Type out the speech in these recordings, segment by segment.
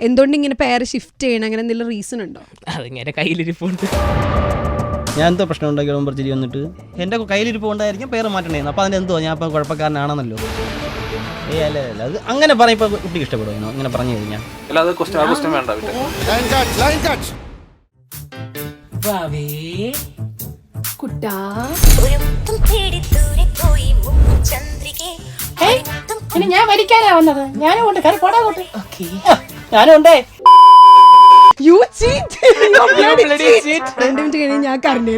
എന്തുകൊണ്ട് ഇങ്ങനെ പേര് ഷിഫ്റ്റ് ചെയ്യണം? അങ്ങനെ എന്തെങ്കിലും റീസൺ ഉണ്ടോ? അതിങ്ങനെ കയ്യിലിരിപ്പുണ്ട്. ഞാൻ എന്തോ പ്രശ്നം ഉണ്ടാക്കി ചിരി വന്നിട്ട്. എന്റെ കയ്യിലിരിപ്പ് ഉണ്ടായിരിക്കും പേര് മാറ്റണേന്ന് അപ്പോൾ അതിന് എന്തോ ഞാൻ അപ്പോൾ കുഴപ്പക്കാരനാണെന്നല്ലോ. ഏ അല്ല അല്ല അത് അങ്ങനെ പറയുമ്പോൾ കുട്ടിക്ക് ഇഷ്ടപ്പെടുമോ അങ്ങനെ പറഞ്ഞു കഴിഞ്ഞാൽ. അല്ലാതെ ക്വസ്റ്റ്യൻ ആ ക്വസ്റ്റ്യൻ വേണ്ട വിട്ടെ. Line cut, line cut. വാവേ കുട്ടാ. ഒരു മുത്തം തേടി ദൂരെ പോയി ചന്ദ്രികെ ഇനി ഞാൻ വരിക്കാനാ വന്നത്? ഞാനും കൊണ്ട് കറി പോടാ കൂട്ടി ഞാനും ഉണ്ടേ യു ചീറ്റ് രണ്ട് മിനിറ്റ് കഴിഞ്ഞ് ഞാൻ കരഞ്ഞേ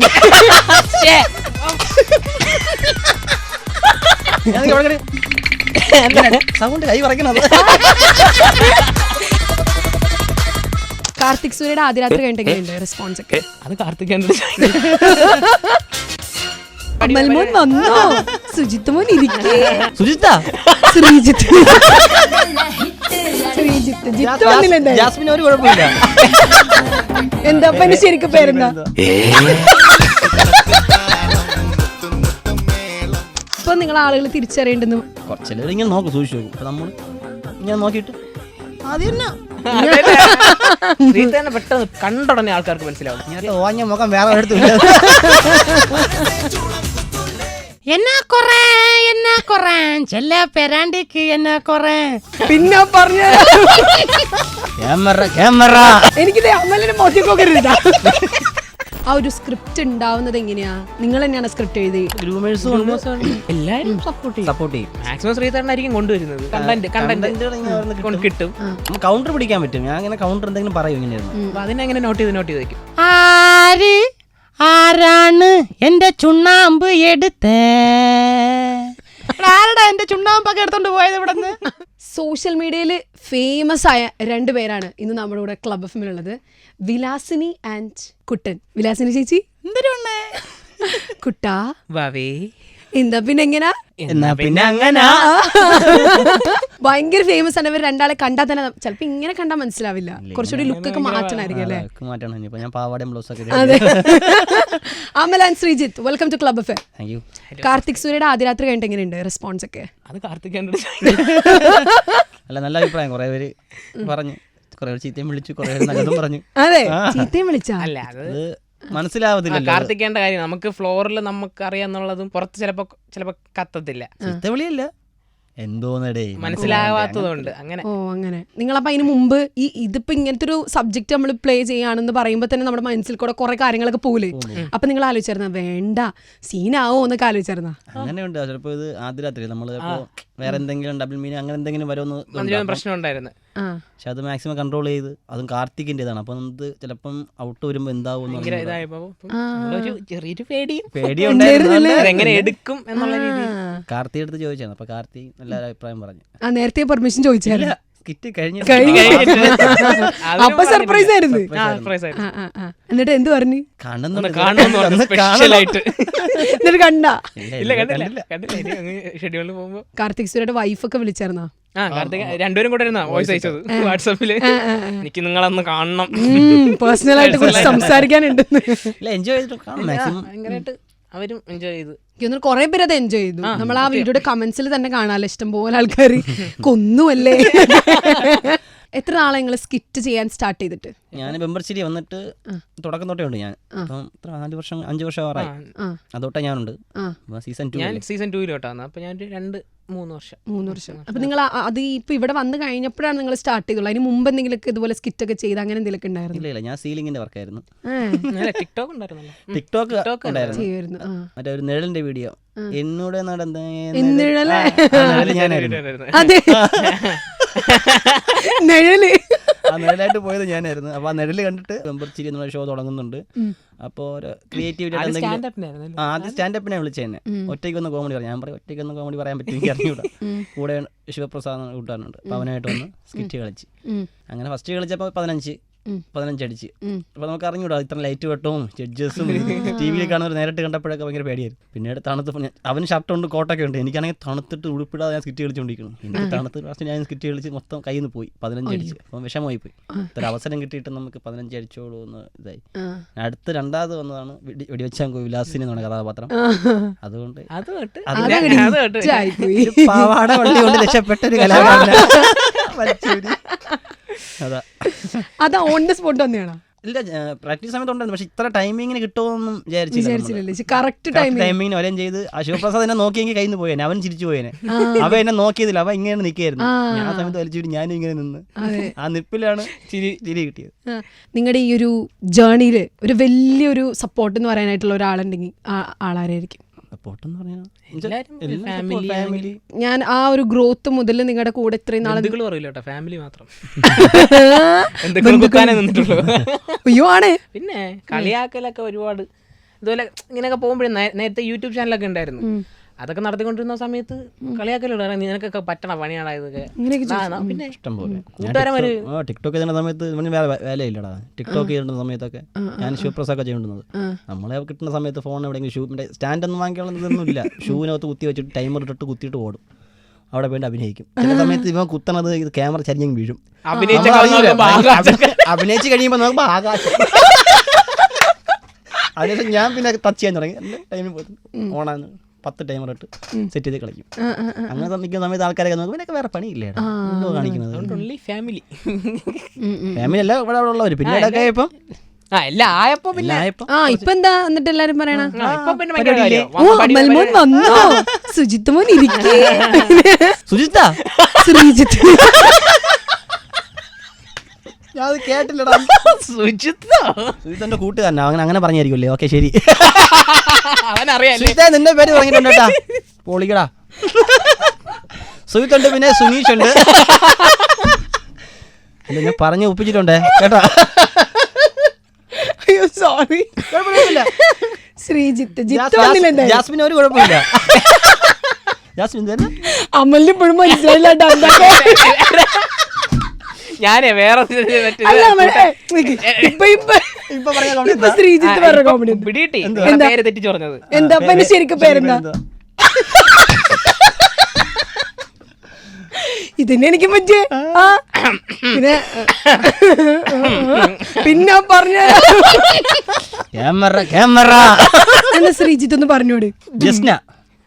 സൗണ്ട് കൈ പറയണത് കാർത്തിക് സൂര്യയുടെ ആദ്യ രാത്രി കഴിഞ്ഞിട്ടുണ്ട് റെസ്പോൺസ് ഒക്കെ. അത് കാർത്തിക് അമൽമോൻ വന്നോ? സുജിത്ത് മോൻ ഇരിക്കേ. സുജിത്ത? ശ്രീജിത്ത് ശ്രീജിത്ത് ജിത്ത് വന്നില്ല? എന്തായാലും ഒരു കുഴപ്പമില്ല. എന്താ അപ്പൊ ശരിക്കും പേരെന്താ? ഇപ്പൊ നിങ്ങൾ ആളുകൾ തിരിച്ചറിയേണ്ടെന്ന് കുറച്ചെല്ലാവരും ഇങ്ങനെ നോക്കും സൂക്ഷിച്ചു നോക്കും. അപ്പോൾ നമ്മൾ ഇങ്ങനെ നോക്കിയിട്ട്. ആദ്യം തന്നെ. തന്നെ പെട്ടെന്ന് കണ്ടുടനെ ആൾക്കാർക്ക് മനസ്സിലാവും. ഞാൻ ഓഞ്ഞ മുഖം വേറെ എടുത്തില്ല എന്നാ കൊറേ എന്നാ കൊറേ? ചെല്ല പെരാണ്ടിക്ക് എന്നാ കൊറേ? പിന്നെ പറഞ്ഞ ക്യാമറ ക്യാമറ. എനിക്കിത് അമലിനെ മോശിപ്പോകരുതാ ആ ഒരു സ്ക്രിപ്റ്റ് ഉണ്ടാവുന്നത് എങ്ങനെയാ? നിങ്ങൾ തന്നെയാണ് സ്ക്രിപ്റ്റ് എഴുതി? ഗ്രൂമേഴ്സ് എല്ലാരും സപ്പോർട്ട് ചെയ്യും. സപ്പോർട്ട് ചെയ്യും. മാക്സിമം ശ്രീധരനായിരിക്കും കൊണ്ടുവരുന്നത്. കണ്ടന്റ് കണ്ടന്റ് കൊണ്ട് കിട്ടും. കൗണ്ടർ പിടിക്കാൻ പറ്റും. ഞാൻ അങ്ങനെ കൗണ്ടർ എന്തെങ്കിലും പറയും ഇങ്ങനെയായിരുന്നു അപ്പൊ അതിനെങ്ങനെ നോട്ട് ചെയ്ത് നോട്ട് ചെയ്ത് വെക്കും? ആര്? ആരാണ് എന്റെ ചുണ്ണാമ്പ് എടുത്തേ? ആരടാ എന്റെ ചുണ്ണാമ്പൊക്കെ എടുത്തോണ്ട് പോയത് ഇവിടെ നിന്ന് സോഷ്യൽ മീഡിയയിൽ ഫേമസ് ആയ രണ്ട് പേരാണ് ഇന്ന് നമ്മുടെ കൂടെ ക്ലബ് എഫിലുള്ളത് വിലാസിനി ആൻഡ് കുട്ടൻ. വിലാസിനി ചേച്ചി? എന്തൊരു കുട്ടാ. വാവേ. എന്താ പിന്നെ എങ്ങനാ? എന്നാ പിന്നെ അങ്ങനെ. ഭയങ്കര ഫേമസ് ആണ്. ഇവർ രണ്ടാളെ കണ്ടാൽ തന്നെ ചിലപ്പോ ഇങ്ങനെ കണ്ടാൽ മനസ്സിലാവില്ല. കുറച്ചുകൂടി ലുക്കൊക്കെ മാറ്റണായിരിക്കും അല്ലേ? മാറ്റണം. ഇനിയിപ്പോ ഞാൻ പാവാടയും ബ്ലൗസ് ഒക്കെ അതെ. Amal and Sreejith welcome to club F thank you Karthik സൂര്യയുടെ ആദ്യ രാത്രി കഴിഞ്ഞിട്ട് എങ്ങനെയുണ്ട് റെസ്പോൺസ് ഒക്കെ? അത് കാർത്തിക് അല്ല നല്ല അഭിപ്രായം. കുറെ പേര് പറഞ്ഞു. കുറെ പേര് ചീത്തയും വിളിച്ചു. കുറെ പേര് നല്ലതും പറഞ്ഞു. അതെ. ചീത്തയും വിളിച്ചാ? അല്ല അത് അത് മനസ്സിലാവത്തില്ലല്ലോ കാർത്തിക്കേണ്ട കാര്യം നമുക്ക് ഫ്ലോറിൽ നമുക്ക് അറിയാന്നുള്ളതും പുറത്ത് ചിലപ്പോ ചിലപ്പോ കത്തത്തില്ല. ചിത്തവിളിയല്ല എന്തോന്നടേ. മനസ്സിലാവാത്തതുകൊണ്ട് അങ്ങനെ. ഓ അങ്ങനെ. നിങ്ങളപ്പോ അതിന് മുമ്പ് ഈ ഇതിപ്പോ ഇങ്ങനത്തെ ഒരു സബ്ജക്ട് നമ്മൾ പ്ലേ ചെയ്യാണെന്ന് പറയുമ്പോൾ തന്നെ നമ്മുടെ മനസ്സിൽ കൂടെ കുറെ കാര്യങ്ങളൊക്കെ പോകില്ലേ അപ്പൊ നിങ്ങൾ ആലോചിച്ചായിരുന്ന വേണ്ട സീനാവോ എന്നൊക്കെ ആലോചിച്ചായിരുന്ന? അങ്ങനെയുണ്ട്. ചിലപ്പോ ഇത് ആദ്യ രാത്രി നമ്മൾ ചിലപ്പോ വേറെ എന്തെങ്കിലും ഡബിൾ മീനിങ് അങ്ങനെ എന്തെങ്കിലും വരുമെന്ന് പ്രശ്നം ഉണ്ടായിരുന്നു. പക്ഷെ അത് മാക്സിമം കൺട്രോൾ ചെയ്ത് അതും കാർത്തിക്കിന്റെതാണ് അപ്പൊ നമുക്ക് ചിലപ്പം ഔട്ട് വരുമ്പോ എന്താവും ചെറിയൊരു പേടിയും പേടിയുണ്ടായിരുന്നു അതെങ്ങനെ എടുക്കും എന്നുള്ള കാർത്തി എടുത്ത് ചോദിച്ചാണ് അപ്പൊ കാർത്തി നല്ല അഭിപ്രായം പറഞ്ഞു. നേരത്തെ പെർമിഷൻ ചോദിച്ചായിരുന്നു. കിറ്റ് കഴിഞ്ഞു കഴിഞ്ഞു. അപ്പൊ സർപ്രൈസ് ആയിരുന്നു. എന്നിട്ട് എന്ത് പറഞ്ഞു? കാണുന്നുണ്ട്. എന്നിട്ട് കണ്ട? ഇല്ല കണ്ടില്ല. കണ്ടില്ല. അങ്ങ് ഷെഡ്യൂളിൽ പോകുമ്പോ. കാർത്തിക് സൂര്യയുടെ വൈഫൊക്കെ വിളിച്ചായിരുന്നോ? ആ കാർത്തിക രണ്ടുപേരും കൂടെ ഇരുന്നാ വോയിസ് അയച്ചത് വാട്സാപ്പിൽ എനിക്ക് നിങ്ങളന്ന് കാണണം. പേഴ്സണൽ ആയിട്ട് കുറച്ച് സംസാരിക്കാനുണ്ടെന്ന് ഇല്ല എൻജോയ് ചെയ്തിട്ട് അവരും എൻജോയ് ചെയ്ത്. എനിക്ക് കുറെ പേര് അത് എൻജോയ് ചെയ്തു. നമ്മൾ ആ വീഡിയോയുടെ കമന്റ്സിൽ തന്നെ കാണാല്ലോ ഇഷ്ടം പോലെ ആൾക്കാർ കൊന്നുമല്ലേ എത്ര നാളെ നിങ്ങൾ സ്കിറ്റ് ചെയ്യാൻ സ്റ്റാർട്ട് ചെയ്തിട്ട്? ഞാൻ ബെമ്പർശ്ശേരി വന്നിട്ട് തുടക്കം തൊട്ടേ ഉണ്ട് ഞാൻ. അപ്പം ഇത്ര നാല് വർഷം അഞ്ച് വർഷം ആറായി അതോട്ടെ ഞാനുണ്ട്. സീസൺ ടു ഞാൻ സീസൺ ടൂയിലോട്ടാണ് അപ്പൊ ഞാൻ രണ്ട് മൂന്ന് വർഷം. മൂന്ന് വർഷം. അപ്പൊ നിങ്ങൾ അത് ഇപ്പൊ ഇവിടെ വന്ന് കഴിഞ്ഞപ്പോഴാണ് നിങ്ങൾ സ്റ്റാർട്ട് ചെയ്തുള്ളൂ. അതിന് മുമ്പ് എന്തെങ്കിലും ഇതുപോലെ സ്കിറ്റ് ഒക്കെ ചെയ്ത് അങ്ങനെ എന്തെങ്കിലും ഉണ്ടായിരുന്നു? ഇല്ല ഇല്ല. ഞാൻ സീലിംഗിന്റെ വർക്കായിരുന്നു ടിക്ടോക്ക് ഉണ്ടായിരുന്നു. ടിക്ടോക്ക് ഉണ്ടായിരുന്നു മറ്റേ ഒരു നിഴലിന്റെ വീഡിയോ എന്നോട് നടന്ന? ഞാനായിരുന്നു. നിഴൽ. ആ നിഴലായിട്ട് പോയത് ഞാനായിരുന്നു. അപ്പൊ ആ നിഴൽ കണ്ടിട്ട് ചിരി എന്നുള്ള ഷോ തുടങ്ങുന്നുണ്ട്. അപ്പൊ ഒരു എന്തെങ്കിലും സ്റ്റാൻഡപ്പിനായിരുന്നു ആ ആദ്യം സ്റ്റാൻഡപ്പിനെ വിളിച്ചെന്നെ ഒറ്റയ്ക്ക് ഒന്ന് കോമഡി പറയാം. ഞാൻ പറയും ഒറ്റയ്ക്ക് ഒന്ന് കോമഡി പറയാൻ പറ്റും എനിക്ക് അറിഞ്ഞൂടാ. കൂടെ ശിവപ്രസാദ് കൂട്ടാനുണ്ട്. അപ്പൊ അവനായിട്ട് വന്ന് സ്കിറ്റ് കളിച്ച്. അങ്ങനെ ഫസ്റ്റ് കളിച്ചപ്പോൾ പതിനഞ്ച്. പതിനഞ്ച് അടിച്ച് ഉം. അപ്പൊ നമുക്ക് അറിഞ്ഞൂടാ ഇത്ര ലൈറ്റ് വെട്ടവും ജഡ്ജസും ടി വിയിൽ കാണുന്നവർ നേരിട്ട് കണ്ടപ്പോഴൊക്കെ ഭയങ്കര പേടിയായിരുന്നു. പിന്നീട് തണുത്ത് അവന് ഷർട്ടുണ്ട് കോട്ടൊക്കെ ഉണ്ട്. എനിക്കാണെങ്കിൽ തണുത്തിട്ട് ഉടുപ്പിടാതെ ഞാൻ സ്കിറ്റ് കളിച്ചുകൊണ്ടിരിക്കുന്നു എനിക്ക് തണുത്ത് പ്രാവശ്യം ഞാൻ സ്കിറ്റ് കളിച്ച് മൊത്തം കയ്യിൽ നിന്ന് പോയി. പതിനഞ്ചടിച്ച്. അപ്പം വിഷമമായി പോയി ഒരു അവസരം കിട്ടിയിട്ട് നമുക്ക് പതിനഞ്ച് അടിച്ചോളൂ എന്ന് ഇതായി. അടുത്ത രണ്ടാമത് വന്നതാണ് വെടി വെടിവെച്ചാങ്കോ വിലാസിനി എന്ന് പറഞ്ഞ കഥാപാത്രം. അതുകൊണ്ട് പാവാട വള്ളി കൊണ്ട് രക്ഷപ്പെട്ട ഒരു വലിച്ചൂരി. അതാ. ഓൺ ദ സ്പോട്ട് തന്നെയാണോ? ഇല്ല പ്രാക്ടീസ് സമയത്ത് ഉണ്ടായിരുന്നു പക്ഷെ ഇത്ര ടൈമിങ്ങിന് കിട്ടുമെന്നും വിചാരിച്ചില്ല കറക്റ്റ് ടൈമിങ്ങിന് വലം ചെയ്ത് ശിവപ്രസാദ് എന്നെ നോക്കിയെങ്കിൽ കയ്യിൽ നിന്ന് പോയേനെ. അവൻ ചിരിച്ചു പോയേനെ. അവ എന്നെ നോക്കിയതില്ല. അവ ഇങ്ങനെ നിൽക്കുകയായിരുന്നു. ആ. സമയത്ത് വലിച്ചിട്ട് ഞാനും ഇങ്ങനെ നിന്ന്. ആ നിപ്പിലാണ് ചിരി ചിരി കിട്ടിയത്. നിങ്ങളുടെ ഈ ഒരു ജേണിയിൽ ഒരു വലിയൊരു സപ്പോർട്ട് എന്ന് പറയാനായിട്ടുള്ള ഒരാളുണ്ടെങ്കിൽ ആ- ആളാരായിരിക്കും സപ്പോർട്ടെന്ന് പറഞ്ഞാൽ ഞാൻ ആ ഒരു ഗ്രോത്ത് മുതൽ നിങ്ങളുടെ കൂടെ ഇത്രയും നാളെ പറയില്ല കേട്ടോ ഫാമിലി മാത്രം. എന്തൊക്കെ കുത്താനേ നിന്നിട്ടുള്ളൂ അയ്യോ ആണ്. പിന്നെ കളിയാക്കലൊക്കെ ഒരുപാട്. ഇതുപോലെ ഇങ്ങനെയൊക്കെ പോകുമ്പോഴേ നേരത്തെ യൂട്യൂബ് ചാനലൊക്കെ ഉണ്ടായിരുന്നു. അതൊക്കെ നടത്തിക്കൊണ്ടിരുന്ന സമയത്ത് കളിയാക്കലുണ്ട്. നിനക്കൊക്കെ പറ്റണ പണിയാണ് ഇതൊക്കെ? പിന്നെ കൂട്ടുകാരന്മാര് ടിക്ടോക്ക് ചെയ്യുന്ന സമയത്ത് വേലയില്ലടാ. ടിക്ടോക്ക് ചെയ്യുന്ന സമയത്തൊക്കെ ഞാൻ ഷൂ ഒക്കെ ചെയ്യുന്നത് നമ്മളെ കിട്ടുന്ന സമയത്ത് ഫോൺ എവിടെയെങ്കിലും ഷൂ സ്റ്റാൻഡ് ഒന്നും വാങ്ങിക്കാനുള്ളതൊന്നുമില്ല. ഷൂവിനകത്ത് കുത്തി വെച്ചിട്ട് ടൈമർ ഇട്ടിട്ട് കുത്തിയിട്ട് ഓടും. അവിടെ വേണ്ടി അഭിനയിക്കും. ചില സമയത്ത് ഇവൻ കുത്തണത് ഇത് ക്യാമറ ചരിഞ്ഞു വീഴും. അഭിനയിച്ചു കഴിയുമ്പോൾ നോക്കുമ്പോൾ ആകാശം അതിനുശേഷം ഞാൻ പിന്നെ ടച്ച് ചെയ്യാൻ തുടങ്ങി. ടൈമിൽ പോയി. ഓണാന്ന്. പത്ത് ടൈമർ ഇട്ട് സെറ്റ് ചെയ്ത് കളിക്കും. അങ്ങനെ നിൽക്കുന്ന സമയത്ത് ആൾക്കാരൊക്കെ നോക്കും പിന്നെ വേറെ പണിയില്ലേ എന്തോ കാണിക്കുന്നത്? ഓൺലി ഫാമിലി ഫാമിലി അല്ല ഇവിടെ അവിടെ ഉള്ളവർ പിന്നീടൊക്കെ ഇപ്പം ആയപ്പോ? പിന്നെ. ആ ഇപ്പൊ എന്താ എന്നിട്ട് എല്ലാരും പറയണ? വന്നോ? സുജിത്ത് മോൻ ഇരിക്കേ. സുജിത്ത? ശ്രീജിത്ത്. ഞാൻ അത് കേട്ടില്ലടാ. സുജിത്തോ? സുജിത്തന്റെ കൂട്ടുകാരനാ. അങ്ങനെ അങ്ങനെ പറഞ്ഞായിരിക്കുമല്ലേ? ഓക്കെ ശരി. അവനറിയാലേ സുജിത്ത നിന്റെ പേര് പറഞ്ഞിട്ടുണ്ട് കേട്ടാ. പൊളിക്കടാ. സുജിത്തുണ്ട് പിന്നെ സുനീഷ് ഉണ്ട്. അല്ല ഞാൻ പറഞ്ഞു ഒപ്പിച്ചിട്ടുണ്ടേ. കേട്ടോ. അയ്യോ സോറി കുഴപ്പമില്ല ശ്രീജിത്ത് ജിത്ത് വന്നില്ല? ജാസ്മിന് ഒരു കുഴപ്പമില്ല. ജാസ്മിൻ തന്നെ അമലിന് ഇപ്പോഴും മനസ്സിലായില്ല ഞാനേ വേറെ ശ്രീജിത്ത് പറഞ്ഞ കോമഡി? പേര് തെറ്റിച്ച് പറഞ്ഞത്. എന്താ? അപ്പൊ ശരിക്കും പേരെന്താ? ഇതന്നെ എനിക്ക് പറ്റിയേ. ആ. പിന്നെ പിന്നെ പറഞ്ഞ. Camera camera. എന്നാ ശ്രീജിത്ത് ഒന്ന് പറഞ്ഞോട്. ജസ്ന.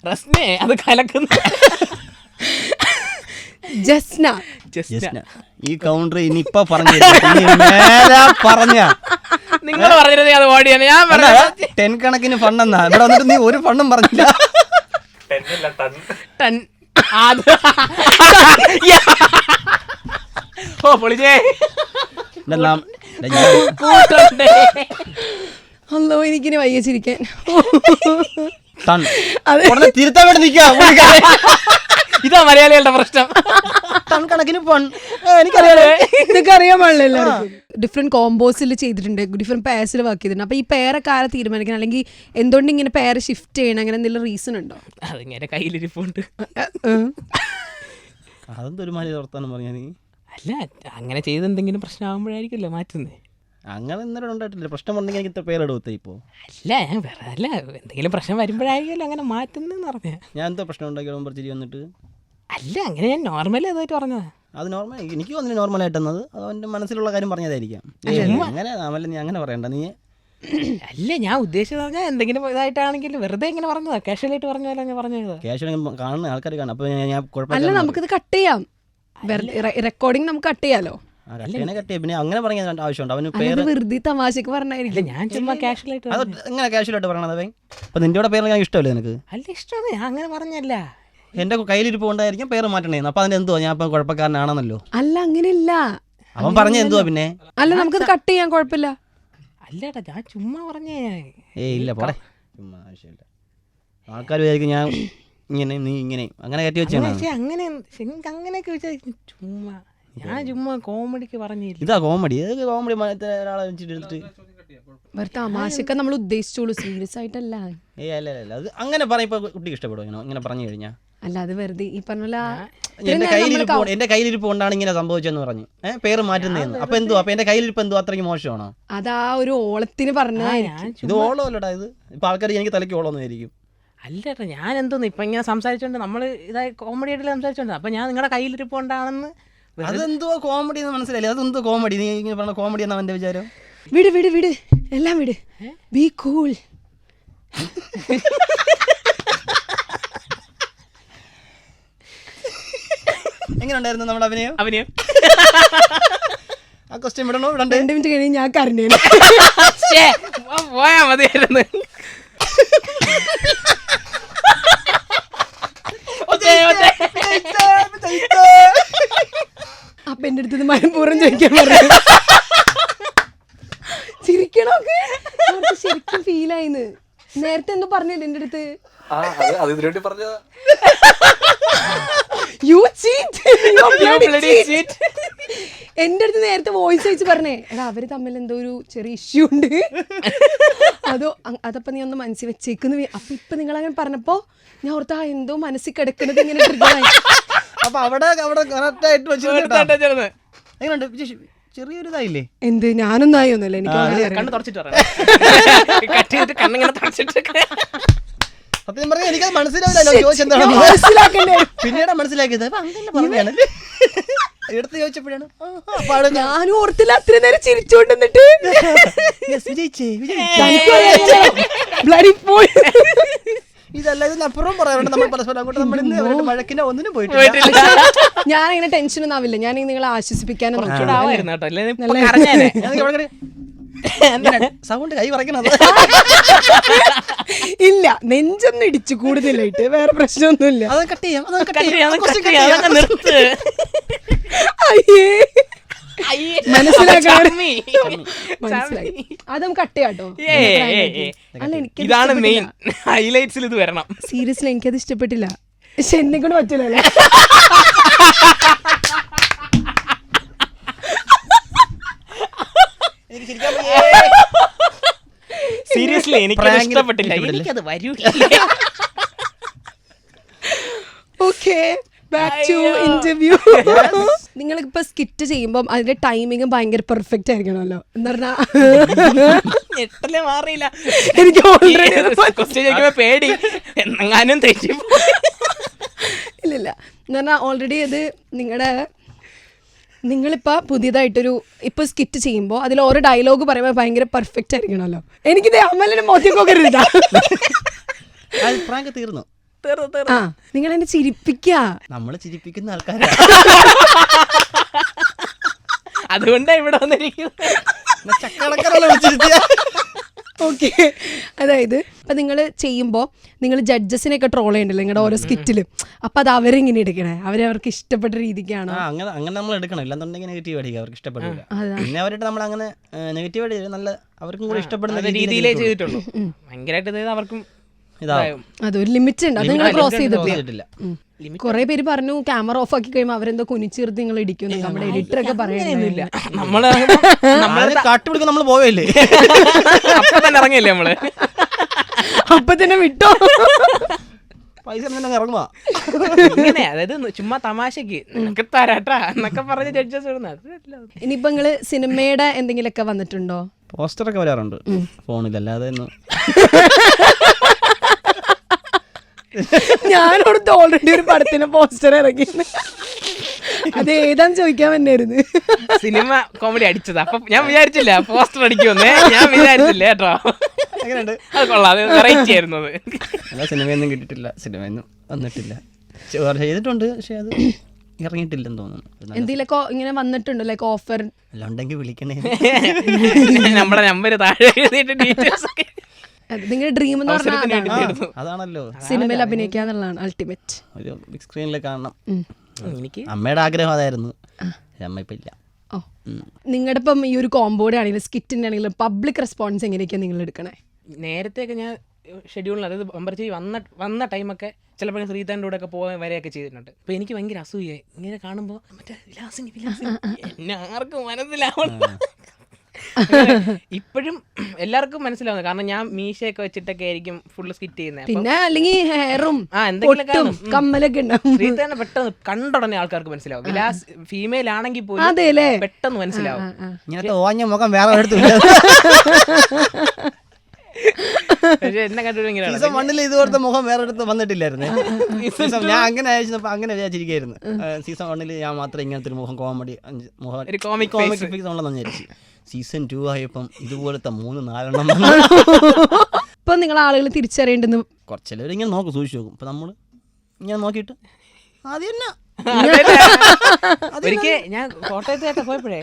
റസ്നെ അത് കലക്കുന്ന ജസ്ന ജസ്ന ഈ കൗണ്ടർ ഇനി ഇപ്പൊ പറഞ്ഞു. പറഞ്ഞ നിങ്ങൾ പറഞ്ഞിരുന്നേ അത് ഓടിയാണ് ഞാൻ പറഞ്ഞ ടെൻ കണക്കിന് ഫണ്ടെന്നാ ഇവിടെ വന്നിട്ട് നീ ഒരു ഫണ്ടും പറഞ്ഞില്ല. ടൺ ഓ പൊളിച്ചേ. അല്ലോ എനിക്കിനി വയ്യ ചിരിക്കാൻ. തിരുത്താൻ വേണ്ടി നിൽക്കാം. ഇതാ മലയാളികളുടെ പ്രശ്നം. ടൺ കണക്കിന് ഫൺ എനിക്കറിയാം ഇതൊക്കെ അറിയാൻ പാടില്ല എല്ലാവർക്കും ഡിഫറെന്റ് കോമ്പോസിൽ ചെയ്തിട്ടുണ്ട് ഡിഫറെന്റ് പേഴ്സിൽ വർക്ക് ചെയ്തിട്ടുണ്ട്. അപ്പൊ ഈ പേരൊക്കെ ആരെ തീരുമാനിക്കണം? അല്ലെങ്കിൽ എന്തുകൊണ്ട് ഇങ്ങനെ പേര് ഷിഫ്റ്റ് ചെയ്യണം? അങ്ങനെ എന്തെങ്കിലും റീസൺ ഉണ്ടോ? അതിങ്ങനെ കയ്യിലിരിപ്പുണ്ട്. അതെന്തൊരു മാതിരി വർത്താനം പറഞ്ഞാ അല്ല അങ്ങനെ ചെയ്ത് എന്തെങ്കിലും പ്രശ്നമാകുമ്പോഴായിരിക്കുമല്ലോ മാറ്റുന്നത് അങ്ങനെ ഇന്നലെ ഉണ്ടായിട്ടില്ല. പ്രശ്നം ഉണ്ടെങ്കിൽ എനിക്ക് പേരെടുത്ത ഇപ്പോൾ അല്ല ഞാൻ വേറെ അല്ല എന്തെങ്കിലും പ്രശ്നം വരുമ്പോഴായിരിക്കുമല്ലോ അങ്ങനെ മാറ്റുന്നതെന്ന് പറഞ്ഞ. ഞാൻ എന്തോ പ്രശ്നം ഉണ്ടാക്കി മുമ്പ് ചിരി വന്നിട്ട്? അല്ല അങ്ങനെ ഞാൻ നോർമലി അതായിട്ട് പറഞ്ഞതാ? അത് നോർമൽ എനിക്ക് വന്നിട്ട് നോർമലായിട്ടെന്നത് അത് അവന്റെ മനസ്സിലുള്ള കാര്യം പറഞ്ഞതായിരിക്കാം. ഏയ്, അങ്ങനെ അമല നീ അങ്ങനെ പറയണ്ട. നീ അല്ല ഞാൻ ഉദ്ദേശിച്ചത് പറഞ്ഞാൽ എന്തെങ്കിലും ഇതായിട്ടാണെങ്കിൽ വെറുതെ ഇങ്ങനെ പറഞ്ഞതാ. കാഷ്വലായിട്ട് പറഞ്ഞ പോലെ ഞാൻ പറഞ്ഞതാ. ക്യാഷ് കാണുന്ന ആൾക്കാർ കാണും. അപ്പോൾ ഞാൻ ഞാൻ അല്ല കുഴപ്പമില്ല നമുക്കിത് കട്ട് ചെയ്യാം. റെക്കോർഡിംഗ് നമുക്ക് കട്ട് ചെയ്യാലോ? കട്ടിയാനെ കട്ടിയ. പിന്നെ അങ്ങനെ പറയാൻ ആവശ്യമുണ്ട്. അവന് പേര് വെറുതെ തമാശക്ക് പറഞ്ഞായിരിക്കും. ഞാൻ ചുമ്മാ കാഷ്വലായിട്ട് അത് എങ്ങനെ കാഷ്വലായിട്ട് പറയണത് അവൻ? അപ്പം നിന്റെ കൂടെ പേര് ഞാൻ ഇഷ്ടമല്ലേ നിനക്ക്? അല്ല ഇഷ്ടമാണ്. ഞാൻ അങ്ങനെ പറഞ്ഞല്ല. എന്റെ കയ്യിലിരിപ്പ് കൊണ്ടായിരിക്കും പേര് മാറ്റണേന്ന്. അപ്പൊ അതിന് എന്തുവാ ഞാൻ ഇപ്പം കുഴപ്പക്കാരനാണെന്നല്ലോ. അല്ല അങ്ങനെയല്ല. അവൻ പറഞ്ഞ എന്തുവാ പിന്നെ? അല്ല നമുക്ക് കട്ട് ചെയ്യാൻ കുഴപ്പമില്ല. അല്ലടാ ഞാൻ ചുമ്മാ പറഞ്ഞേ. ഏയ് ഇല്ല പോടെ. ചുമ്മാ ആവശ്യമില്ല. ആൾക്കാർ വിചാരിക്കും ഞാൻ ഇങ്ങനെ നീ ഇങ്ങനെ. അങ്ങനെ കയറ്റി വെച്ചാ വെച്ചാണ് അങ്ങനെ അങ്ങനെയൊക്കെ വിചാരിക്കും. ചുമ്മാ. ഞാൻ ചുമ്മാ കോമഡിക്ക് പറഞ്ഞില്ല? ഇതാ കോമഡി. ഏത് കോമഡി ഒരാളെ വെച്ചിട്ട് എടുത്തിട്ട്? വെറുതെ തമാശക്ക് നമ്മൾ ഉദ്ദേശിച്ചോളൂ. സീരിയസ് ആയിട്ടല്ല. ഏയ് അല്ല അല്ല, അല്ല. അത് അങ്ങനെ പറയുമ്പോൾ കുട്ടിക്ക് ഇഷ്ടപ്പെടും ഇങ്ങനെ? പറഞ്ഞു കഴിഞ്ഞാൽ അല്ല അത് വെറുതെ ഈ പറഞ്ഞ പോലെ എന്റെ കയ്യിലിരിപ്പ് കൊണ്ട്- എന്റെ കയ്യിലിരിപ്പ് കൊണ്ടാണ് ഇങ്ങനെ സംഭവിച്ചെന്ന് പറഞ്ഞു. ഏഹ് പേര് മാറ്റുന്നതെന്ന് അപ്പൊ എന്തോ അപ്പൊ എന്റെ കയ്യിലിരിപ്പ് എന്തോ അത്രയ്ക്ക് മോശമാണോ? അതാ ഒരു ഓളത്തിന് പറഞ്ഞതായിരിക്കും ഇത് ഓളോ ഇത്. ഇപ്പൊ ആൾക്കാർ എനിക്ക് തലയ്ക്ക് ഓളോന്നായിരിക്കും അല്ലട്ടാ ഞാൻ എന്തോന്ന്? ഇപ്പൊ ഇങ്ങനെ സംസാരിച്ചോണ്ട് നമ്മൾ ഇതായി കോമഡി ആയിട്ട് സംസാരിച്ചോണ്ട്. അപ്പൊ ഞാൻ നിങ്ങളുടെ കയ്യിലിരിപ്പുണ്ടാണെന്ന് അതെന്തോ കോമഡി എന്ന് മനസ്സിലായില്ലേ? അതെന്തോ കോമഡി നീ ഇങ്ങനെ പറഞ്ഞ കോമഡി എന്നാ അവന്റെ വിചാരം? വിട് വിട് വിട്. എല്ലാം വിട്. ബി കൂൾ എങ്ങനെയുണ്ടായിരുന്നു നമ്മുടെ അഭിനയം? അഭിനയം. ആ ക്വസ്റ്റ്യൻ വിടണോ? വിടണ്ടേ? രണ്ട് മിനിറ്റ് കഴിഞ്ഞ് ഞാൻ പോ- പോയാ മതിയായിരുന്നു. ഒത്തേ, ഒത്തേ. അപ്പൊ എന്റെ അടുത്ത് മനഃപൂർവം ചോദിക്കാൻ പറഞ്ഞു. ചിരിക്കണൊക്കെ ശരിക്കും ഫീൽ ആയിന്ന്? നേരത്തെ എന്തോ പറഞ്ഞില്ല എന്റെ അടുത്ത്? ആ അത് അത് ഇതിനു വേണ്ടി പറഞ്ഞതാ. You cheat bloody cheat. എന്റെ അടുത്ത് നേരത്തെ വോയിസ് അയച്ച് പറഞ്ഞേ എടാ അവർ തമ്മിൽ എന്തോ ഒരു ചെറിയ ഇഷ്യൂ ഉണ്ട്. അതോ അതപ്പൊ നീ ഒന്ന് മനസ്സിൽ വെച്ചേക്കുന്നു അപ്പൊ ഇപ്പൊ നിങ്ങൾ അങ്ങനെ പറഞ്ഞപ്പോ ഞാൻ ഓർത്താ എന്തോ മനസ്സിൽ കിടക്കുന്നത് ഇങ്ങനെ. അപ്പൊ അവിടെ അവിടെ കറക്റ്റ് ആയിട്ട് വെച്ചിട്ടുണ്ട്. എങ്ങനെയുണ്ട് ചെറിയൊരു ഇതായില്ലേ? എന്ത്? ഞാനൊന്നായി ഒന്നുമില്ല എനിക്ക് കണ്ണു തുറച്ചിട്ട് പറയാം കണ്ണിങ്ങനെ തുറച്ചിട്ട് സത്യം പറഞ്ഞാൽ എനിക്കത് മനസ്സിലാവില്ലല്ലോ. ചോദിച്ചെന്താണെന്ന് മനസ്സിലാക്കണ്ടേ? പിന്നീട് മനസ്സിലാക്കിയത്. അപ്പൊ അങ്ങനെ പറഞ്ഞാണ് എടുത്ത് ചോദിച്ചപ്പോഴാണ്. ഞാൻ- ഞാനും ഓർത്തില്ല അത്ര നേരം ചിരിച്ചോണ്ട് എന്നിട്ട് വിജയിച്ചേ വിജയിച്ചേ. ബ്ലഡി പോയി ഇതല്ല ഇതിനപ്പുറം പറയാറുണ്ട് നമ്മൾ പരസ്പരം അങ്ങോട്ട് നമ്മൾ ഇന്ന് അവരുടെ വഴക്കിന്റെ ഒന്നിനും പോയിട്ടില്ല. ഞാൻ ഇങ്ങനെ ടെൻഷൻ ഒന്നും ആവില്ല. ഞാൻ നിങ്ങളെ ആശ്വസിപ്പിക്കാനും സൗണ്ട് കൈ പറയണത് ഇല്ല നെഞ്ചൊന്നും ഇടിച്ചു കൂടുതലായിട്ട് വേറെ പ്രശ്നമൊന്നുമില്ല. അത് കട്ട് ചെയ്യാം അത് കട്ട് കട്ട് ചെയ്യാം, ചെയ്യാം അത് കുറച്ച് കട്ട് cut ചെയ്യാം, ചെയ്യാം. അതങ്ങ് നിർത്ത്. അയ്യേ അയ്യേ, മനസ്സിലാക്കാൻ. മനസ്സിലായി. അത് നമുക്ക് കട്ട് ചെയ്യാട്ടോ ഏയ്, ഏയ്, ഏയ്. അല്ല എനിക്ക് ഇതാണ് മെയിൻ ഹൈലൈറ്റ്സിൽ ഇത് വരണം. സീരിയസ്ലി എനിക്കത് ഇഷ്ടപ്പെട്ടില്ല. പക്ഷെ എന്നെ കൊണ്ട് പറ്റില്ലല്ലേ എനിക്ക് ചിരിക്കാൻ വയ്യ. സീരിയസ്ലി എനിക്ക് ഇഷ്ടപ്പെട്ടില്ല. ഇഷ്ടപ്പെട്ടില്ല. എനിക്കത് വരൂല? ഓക്കെ ബാക്ക് ടു ഇന്റർവ്യൂ നിങ്ങളിപ്പോ സ്കിറ്റ് ചെയ്യുമ്പോൾ അതിന്റെ ടൈമിങ് ഭയങ്കര പെർഫെക്റ്റ് ആയിരിക്കണമല്ലോ. എന്ന് പറഞ്ഞാ ഞെട്ടൽ മാറിയില്ല. എനിക്ക് ഓൾറെഡി പേടി. എന്നെങ്ങാനും തെറ്റി ഇല്ലില്ല. എന്ന് പറഞ്ഞാൽ ഓൾറെഡി അത് നിങ്ങളുടെ നിങ്ങളിപ്പോൾ പുതിയതായിട്ടൊരു ഇപ്പോൾ സ്കിറ്റ് ചെയ്യുമ്പോൾ അതിൽ ഓരോ ഡയലോഗ് പറയുമ്പോൾ ഭയങ്കര പെർഫെക്റ്റ് ആയിരിക്കണമല്ലോ. എനിക്കിത് അമ്മലിന് മോശം ഇതാ. തീർന്നു. ആ നിങ്ങൾ എന്നെ ചിരിപ്പിക്കാ. നമ്മൾ ചിരിപ്പിക്കുന്ന ആൾക്കാരാ. അതുകൊണ്ടാ ഇവിടെ വന്നിരിക്കുന്നത്. എന്നാ ചക്കടക്കറല്ല വിളിച്ചിരുത്തിയ? ഓക്കെ. അതായത് അപ്പൊ നിങ്ങൾ ചെയ്യുമ്പോൾ നിങ്ങൾ ജഡ്ജസിനെയൊക്കെ ട്രോൾ ചെയ്യണ്ടല്ലോ നിങ്ങളുടെ ഓരോ സ്കിറ്റിലും. അപ്പം അത് അവരെങ്ങനെ എടുക്കണേ? അവരെ അവർക്ക് ഇഷ്ടപ്പെട്ട രീതിക്കാണോ? ആ അങ്ങനെ അങ്ങനെ നമ്മൾ എടുക്കണം. ഇല്ലെന്നുണ്ടെങ്കിൽ നെഗറ്റീവ് അടിക്കുക അവർക്ക് ഇഷ്ടപ്പെടില്ല. പിന്നെ അവരുടെ നമ്മൾ അങ്ങനെ നെഗറ്റീവ് അടിക്കുക നല്ല അവർക്കും കൂടെ ഇഷ്ടപ്പെടുന്ന രീതിയിലേ. ചെയ്തിട്ടുള്ളൂ. ഭയങ്കരമായിട്ട് അവർക്കും ഇതാവും. അതൊരു ലിമിറ്റ് ഉണ്ട്. അത് നിങ്ങൾ ക്രോസ് ചെയ്തിട്ടില്ല. കുറെ പേര് പറഞ്ഞു ക്യാമറ ഓഫ് ആക്കി കഴിയുമ്പോൾ അവരെന്തോ കുനിച്ചീർത്ത് നിങ്ങൾ ഇടിക്കുന്നു നമ്മുടെ എഡിറ്റർ ഒക്കെ പറയുന്നില്ല നമ്മൾ നമ്മൾ കാട്ടുപിടിക്കാൻ നമ്മൾ പോവല്ലേ? അപ്പൊ തന്നെ ഇറങ്ങിയല്ലേ നമ്മൾ? അപ്പൊ തന്നെ വിട്ടോ. പൈസ തന്നെ ഇറങ്ങുക ഇങ്ങനെ അതായത് ചുമ്മാ തമാശക്ക്. നിനക്ക് തരാട്ടാ എന്നൊക്കെ പറഞ്ഞ് ജഡ്ജസ് ഇനിയിപ്പോ നിങ്ങൾ സിനിമയുടെ എന്തെങ്കിലുമൊക്കെ വന്നിട്ടുണ്ടോ? പോസ്റ്ററൊക്കെ വരാറുണ്ട്. ഫോണിൽ അല്ലാതെ ഞാനോടത്ത് ഓൾറെഡി ഒരു പടത്തിന് പോസ്റ്റർ ഇറങ്ങി അത് ഏതാന്ന് ചോദിക്കാൻ തന്നെയായിരുന്നു സിനിമ കോമഡി അടിച്ചത്. അപ്പൊ ഞാൻ വിചാരിച്ചില്ല പോസ്റ്റർ അടിക്കുമെന്നേ. ഞാൻ വിചാരിച്ചില്ല കേട്ടോ. അത് കൊള്ളാം. അത് വെറൈറ്റി ആയിരുന്നു അത്. അല്ല സിനിമയൊന്നും കിട്ടിട്ടില്ല സിനിമയൊന്നും വന്നിട്ടില്ല. ചെയ്തിട്ടുണ്ട് പക്ഷെ അത് ഇറങ്ങിയിട്ടില്ലെന്ന് തോന്നുന്നു. എന്തെങ്കിലും എന്തെങ്കിലുമൊക്കെ ഇങ്ങനെ വന്നിട്ടുണ്ട് ലൈക്ക് ഓഫർ അല്ല ഉണ്ടെങ്കിൽ വിളിക്കണേ. നമ്മുടെ നമ്പർ താഴെ എഴുതിയിട്ട് ഡീറ്റെയിൽസ് ഒക്കെ. നിങ്ങളുടെ ഡ്രീം എന്ന് പറഞ്ഞാൽ അതാണല്ലോ. സിനിമയിൽ അഭിനയിക്കുക എന്നുള്ളതാണ് അൾട്ടിമേറ്റ് ഒരു ബിഗ് സ്ക്രീനിൽ കാണണം. എനിക്ക് അമ്മയുടെ ആഗ്രഹം അതായിരുന്നു. അമ്മ ഇപ്പം ഇല്ല. നിങ്ങളുടെ ഇപ്പം ഈ ഒരു കോമ്പോയുടെ ആണെങ്കിലും സ്കിറ്റിന്റെ ആണെങ്കിലും പബ്ലിക് റെസ്പോൺസ് എങ്ങനെയൊക്കെയാണ് നിങ്ങൾ എടുക്കണേ? നേരത്തെയൊക്കെ ഞാൻ ഷെഡ്യൂളിൽ അതായത് അമ്പർച്ചി വന്ന വന്ന ടൈമൊക്കെ ചിലപ്പോൾ ശ്രീതാന്റെ കൂടെ ഒക്കെ പോകാൻ വരെയൊക്കെ ചെയ്തിട്ടുണ്ട്. അപ്പോൾ എനിക്ക് ഭയങ്കര അസൂയായി ഇങ്ങനെ കാണുമ്പോൾ മറ്റേ വിലാസിനി വിലാസിനി എന്നെ ആർക്കും മനസ്സിലാവണം ഇപ്പോഴും എല്ലാവർക്കും മനസ്സിലാവുന്നത്. കാരണം ഞാൻ മീശയൊക്കെ വെച്ചിട്ടൊക്കെ ആയിരിക്കും ഫുള്ള് സ്കിറ്റ് ചെയ്യുന്നത്. പിന്നെ അല്ലെങ്കിൽ ഹെയറും ആ എന്തെങ്കിലും കമ്മലൊക്കെ ഉണ്ടാവും ശ്രീതാനെ പെട്ടെന്ന് കണ്ടുടനെ ആൾക്കാർക്ക് മനസ്സിലാവും. വിലാസ് ഫീമെയിൽ ആണെങ്കിൽ പോലും പെട്ടെന്ന് മനസ്സിലാവും. ഞാൻ ഓഞ്ഞ മുഖം വേറെ വണ്ണിൽ ഇതുപോലത്തെ മുഖം വേറെ അടുത്ത് വന്നിട്ടില്ലായിരുന്നു. സീസൺ ഞാൻ അങ്ങനെ അയച്ചപ്പോ അങ്ങനെ വിചാരിച്ചിരിക്കുന്നു സീസൺ വണ്ണിൽ ഞാൻ മാത്രം ഇങ്ങനത്തെ ഒരു മുഖം കോമഡി മുഖം കോമിക്. ഫേസ് ഉള്ളതെന്ന് വിചാരിച്ചു. സീസൺ ടു ആയപ്പം ഇതുപോലത്തെ മൂന്ന് നാലെണ്ണം ഇപ്പൊ നിങ്ങൾ ആളുകൾ തിരിച്ചറിയേണ്ടെന്ന് കുറച്ചെല്ലാവരും ഇങ്ങനെ നോക്കും സൂക്ഷിച്ചു നോക്കും. ഇപ്പൊ നമ്മൾ ഇങ്ങനെ നോക്കിയിട്ട് ആദ്യം തന്നെ. ഒരിക്കൽ ഞാൻ കോട്ടയത്തേക്ക് പോയപ്പോഴേ